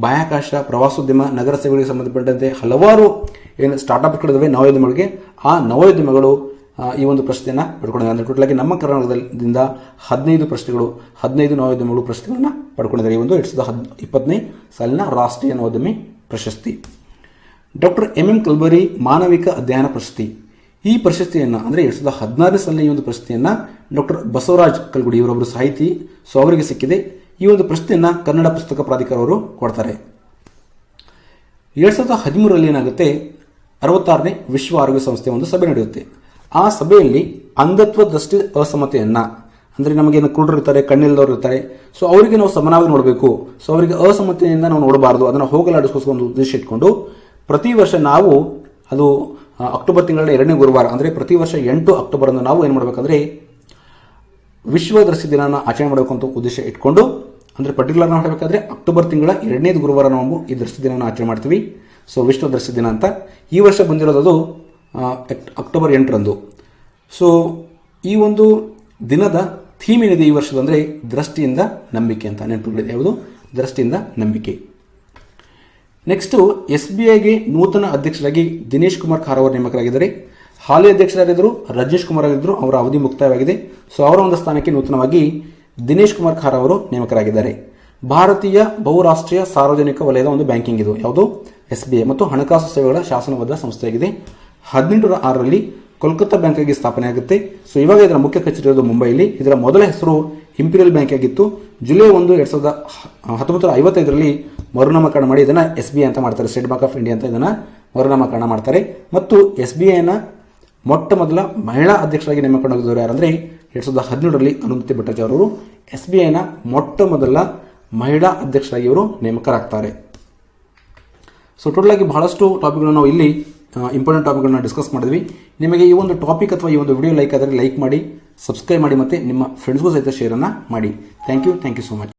ಬಾಹ್ಯಾಕಾಶ, ಪ್ರವಾಸೋದ್ಯಮ, ನಗರ ಸೇವೆಗಳಿಗೆ ಸಂಬಂಧಪಟ್ಟಂತೆ ಹಲವಾರು ಏನು ಸ್ಟಾರ್ಟ್ಅಪ್ಗಳಿದ್ದಾವೆ ನವೋದ್ಯಮಗಳಿಗೆ. ಆ ನವೋದ್ಯಮಗಳು ಈ ಒಂದು ಪ್ರಶ್ನೆಯನ್ನು ಪಡ್ಕೊಂಡಿದ್ದಾರೆ. ಅಂದರೆ ಟೋಟಲ್ ಆಗಿ ನಮ್ಮ ಕರ್ನಾಟಕದಿಂದ ಹದಿನೈದು ಪ್ರಶ್ನೆಗಳು, ಹದಿನೈದು ನವೋದ್ಯಮಗಳು ಪ್ರಶ್ನೆಗಳನ್ನು ಪಡ್ಕೊಂಡಿದ್ದಾರೆ. ಈ ಒಂದು ಎರಡು ಸಾವಿರದ ಹದ್, ಇಪ್ಪತ್ತನೇ ಸಾಲಿನ ರಾಷ್ಟ್ರೀಯ ನವೋದ್ಯಮಿ ಪ್ರಶಸ್ತಿ. ಡಾಕ್ಟರ್ ಎಂ ಎಂ ಕಲ್ಬರಿ ಮಾನವಿಕ ಅಧ್ಯಯನ ಪ್ರಶಸ್ತಿ. ಈ ಪ್ರಶಸ್ತಿಯನ್ನು, ಅಂದರೆ ಎರಡು ಸಾವಿರದ ಹದಿನಾರನೇ ಸಾಲಿನ ಈ ಒಂದು ಪ್ರಶಸ್ತಿಯನ್ನು ಡಾಕ್ಟರ್ ಬಸವರಾಜ್ ಕಲ್ಗುಡಿ ಇವರೊಬ್ಬರು ಸಾಹಿತಿ, ಸೊ ಅವರಿಗೆ ಸಿಕ್ಕಿದೆ. ಈ ಒಂದು ಪ್ರಶ್ನೆಯನ್ನು ಕನ್ನಡ ಪುಸ್ತಕ ಪ್ರಾಧಿಕಾರ ಅವರು ಕೊಡ್ತಾರೆ. ಎರಡು ಸಾವಿರದ ಹದಿಮೂರರಲ್ಲಿ ಏನಾಗುತ್ತೆ? ಅರವತ್ತಾರನೇ ವಿಶ್ವ ಆರೋಗ್ಯ ಸಂಸ್ಥೆ ಒಂದು ಸಭೆ ನಡೆಯುತ್ತೆ. ಆ ಸಭೆಯಲ್ಲಿ ಅಂಧತ್ವ ದೃಷ್ಟಿ ಅಸಮತೆಯನ್ನ, ಅಂದ್ರೆ ನಮಗೇನು ಕುರುಡರು ಇರ್ತಾರೆ ಕಣ್ಣಿಲ್ಲದವ್ರು ಇರ್ತಾರೆ ಸೊ ಅವರಿಗೆ ನಾವು ಸಮನಾಗಿ ನೋಡಬೇಕು. ಸೊ ಅವರಿಗೆ ಅಸಮತೆಯಿಂದ ನಾವು ನೋಡಬಾರದು. ಅದನ್ನು ಹೋಗಲಾಡಿಸ್ಕೋಸ್ಕರ ಒಂದು ಉದ್ದೇಶ ಇಟ್ಕೊಂಡು ಪ್ರತಿ ವರ್ಷ ನಾವು ಅದು ಅಕ್ಟೋಬರ್ ತಿಂಗಳ ಎರಡನೇ ಗುರುವಾರ, ಅಂದರೆ ಪ್ರತಿ ವರ್ಷ ಎಂಟು ಅಕ್ಟೋಬರ್ ಅನ್ನು ನಾವು ಏನು ಮಾಡಬೇಕಂದ್ರೆ ವಿಶ್ವ ದೃಷ್ಟಿ ದಿನನ ಆಚರಣೆ ಮಾಡಬೇಕು ಅಂತ ಉದ್ದೇಶ ಇಟ್ಕೊಂಡು, ಅಂದರೆ ಪರ್ಟಿಕ್ಯುಲರ್ ನಾವು ಹೇಳಬೇಕಾದ್ರೆ ಅಕ್ಟೋಬರ್ ತಿಂಗಳ ಎರಡನೇ ಗುರುವಾರ ನಾವು ಈ ದೃಷ್ಟಿ ದಿನವನ್ನು ಆಚರಣೆ ಮಾಡ್ತೀವಿ. ಸೊ ವಿಶ್ವ ದೃಷ್ಟಿ ದಿನ ಅಂತ. ಈ ವರ್ಷ ಬಂದಿರೋದು ಅಕ್ಟೋಬರ್ ಎಂಟರಂದು. ಸೊ ಈ ಒಂದು ದಿನದ ಥೀಮ್ ಏನಿದೆ ಈ ವರ್ಷದ ಅಂದರೆ ದೃಷ್ಟಿಯಿಂದ ನಂಬಿಕೆ ಅಂತ ನೆನಪುಗಳಿದೆ ಯಾವುದು? ದೃಷ್ಟಿಯಿಂದ ನಂಬಿಕೆ. ನೆಕ್ಸ್ಟು ಎಸ್ ಬಿ ಐಗೆ ನೂತನ ಅಧ್ಯಕ್ಷರಾಗಿ ದಿನೇಶ್ ಕುಮಾರ್ ಖಾರ್ ಅವರು ನೇಮಕರಾಗಿದ್ದಾರೆ. ಹಾಲಿ ಅಧ್ಯಕ್ಷರಾಗಿದ್ದರು, ರಜೇಶ್ ಕುಮಾರ್ ಆಗಿದ್ದರು, ಅವರ ಅವಧಿ ಮುಕ್ತಾಯವಾಗಿದೆ. ಸೊ ಅವರ ಒಂದು ಸ್ಥಾನಕ್ಕೆ ನೂತನವಾಗಿ ದಿನೇಶ್ ಕುಮಾರ್ ಖಾರ್ ಅವರು ನೇಮಕರಾಗಿದ್ದಾರೆ. ಭಾರತೀಯ ಬಹುರಾಷ್ಟ್ರೀಯ ಸಾರ್ವಜನಿಕ ವಲಯದ ಒಂದು ಬ್ಯಾಂಕಿಂಗ್ ಇದು. ಯಾವುದು? ಎಸ್ ಬಿ ಐ ಮತ್ತು ಹಣಕಾಸು ಸೇವೆಗಳ ಶಾಸನಬದ್ಧ ಸಂಸ್ಥೆಯಾಗಿದೆ. ಹದಿನೆಂಟರ ಆರರಲ್ಲಿ ಕೋಲ್ಕತ್ತಾ ಬ್ಯಾಂಕ್ ಆಗಿ ಸ್ಥಾಪನೆ ಆಗುತ್ತೆ. ಸೊ ಇವಾಗ ಇದರ ಮುಖ್ಯ ಕಚೇರಿ ಇರೋದು ಮುಂಬೈಲಿ. ಇದರ ಮೊದಲ ಹೆಸರು ಇಂಪೀರಿಯಲ್ ಬ್ಯಾಂಕ್ ಆಗಿತ್ತು. ಜುಲೈ ಒಂದು, ಎರಡು ಸಾವಿರದ ಹತ್ತೊಂಬತ್ತು ಐವತ್ತೈದರಲ್ಲಿ ಮರುನಾಮಕರಣ ಮಾಡಿ ಇದನ್ನ ಎಸ್ ಬಿ ಐ ಅಂತ ಮಾಡ್ತಾರೆ. ಸ್ಟೇಟ್ ಬ್ಯಾಂಕ್ ಆಫ್ ಇಂಡಿಯಾ ಅಂತ ಇದನ್ನ ಮರುನಾಮಕರಣ ಮಾಡ್ತಾರೆ. ಮತ್ತು ಎಸ್ ಬಿ ಐನ ಮೊಟ್ಟ ಮೊದಲ ಮಹಿಳಾ ಅಧ್ಯಕ್ಷರಾಗಿ ನೇಮಕಗೊಂಡಿದ್ದವರು ಯಾರಂದ್ರೆ ಎರಡು ಸಾವಿರದ ಹದಿನೇಳರಲ್ಲಿ ಅನುಮತಿ ಭಟ್ಟಾಚಾರ್ಯ ಅವರು ಎಸ್ ಬಿ ಐನ ಮೊಟ್ಟ ಮೊದಲ ಮಹಿಳಾ ಅಧ್ಯಕ್ಷರಾಗಿ ಇವರು ನೇಮಕರಾಗ್ತಾರೆ. ಸೊ ಟೋಟಲ್ ಆಗಿ ಬಹಳಷ್ಟು ಟಾಪಿಕ್ಗಳನ್ನು ನಾವು ಇಲ್ಲಿ ಇಂಪಾರ್ಟೆಂಟ್ ಟಾಪಿಕ್ಗಳನ್ನ ಡಿಸ್ಕಸ್ ಮಾಡಿದ್ವಿ. ನಿಮಗೆ ಈ ಒಂದು ಟಾಪಿಕ್ ಅಥವಾ ಈ ಒಂದು ವಿಡಿಯೋ ಲೈಕ್ ಆದರೆ ಲೈಕ್ ಮಾಡಿ ಸಬ್ಸ್ಕ್ರೈಬ್ ಮಾಡಿ ಮತ್ತು ನಿಮ್ಮ ಫ್ರೆಂಡ್ಸ್ಗೂ ಸಹಿತ ಶೇರನ್ನು ಮಾಡಿ. Thank you thank you so much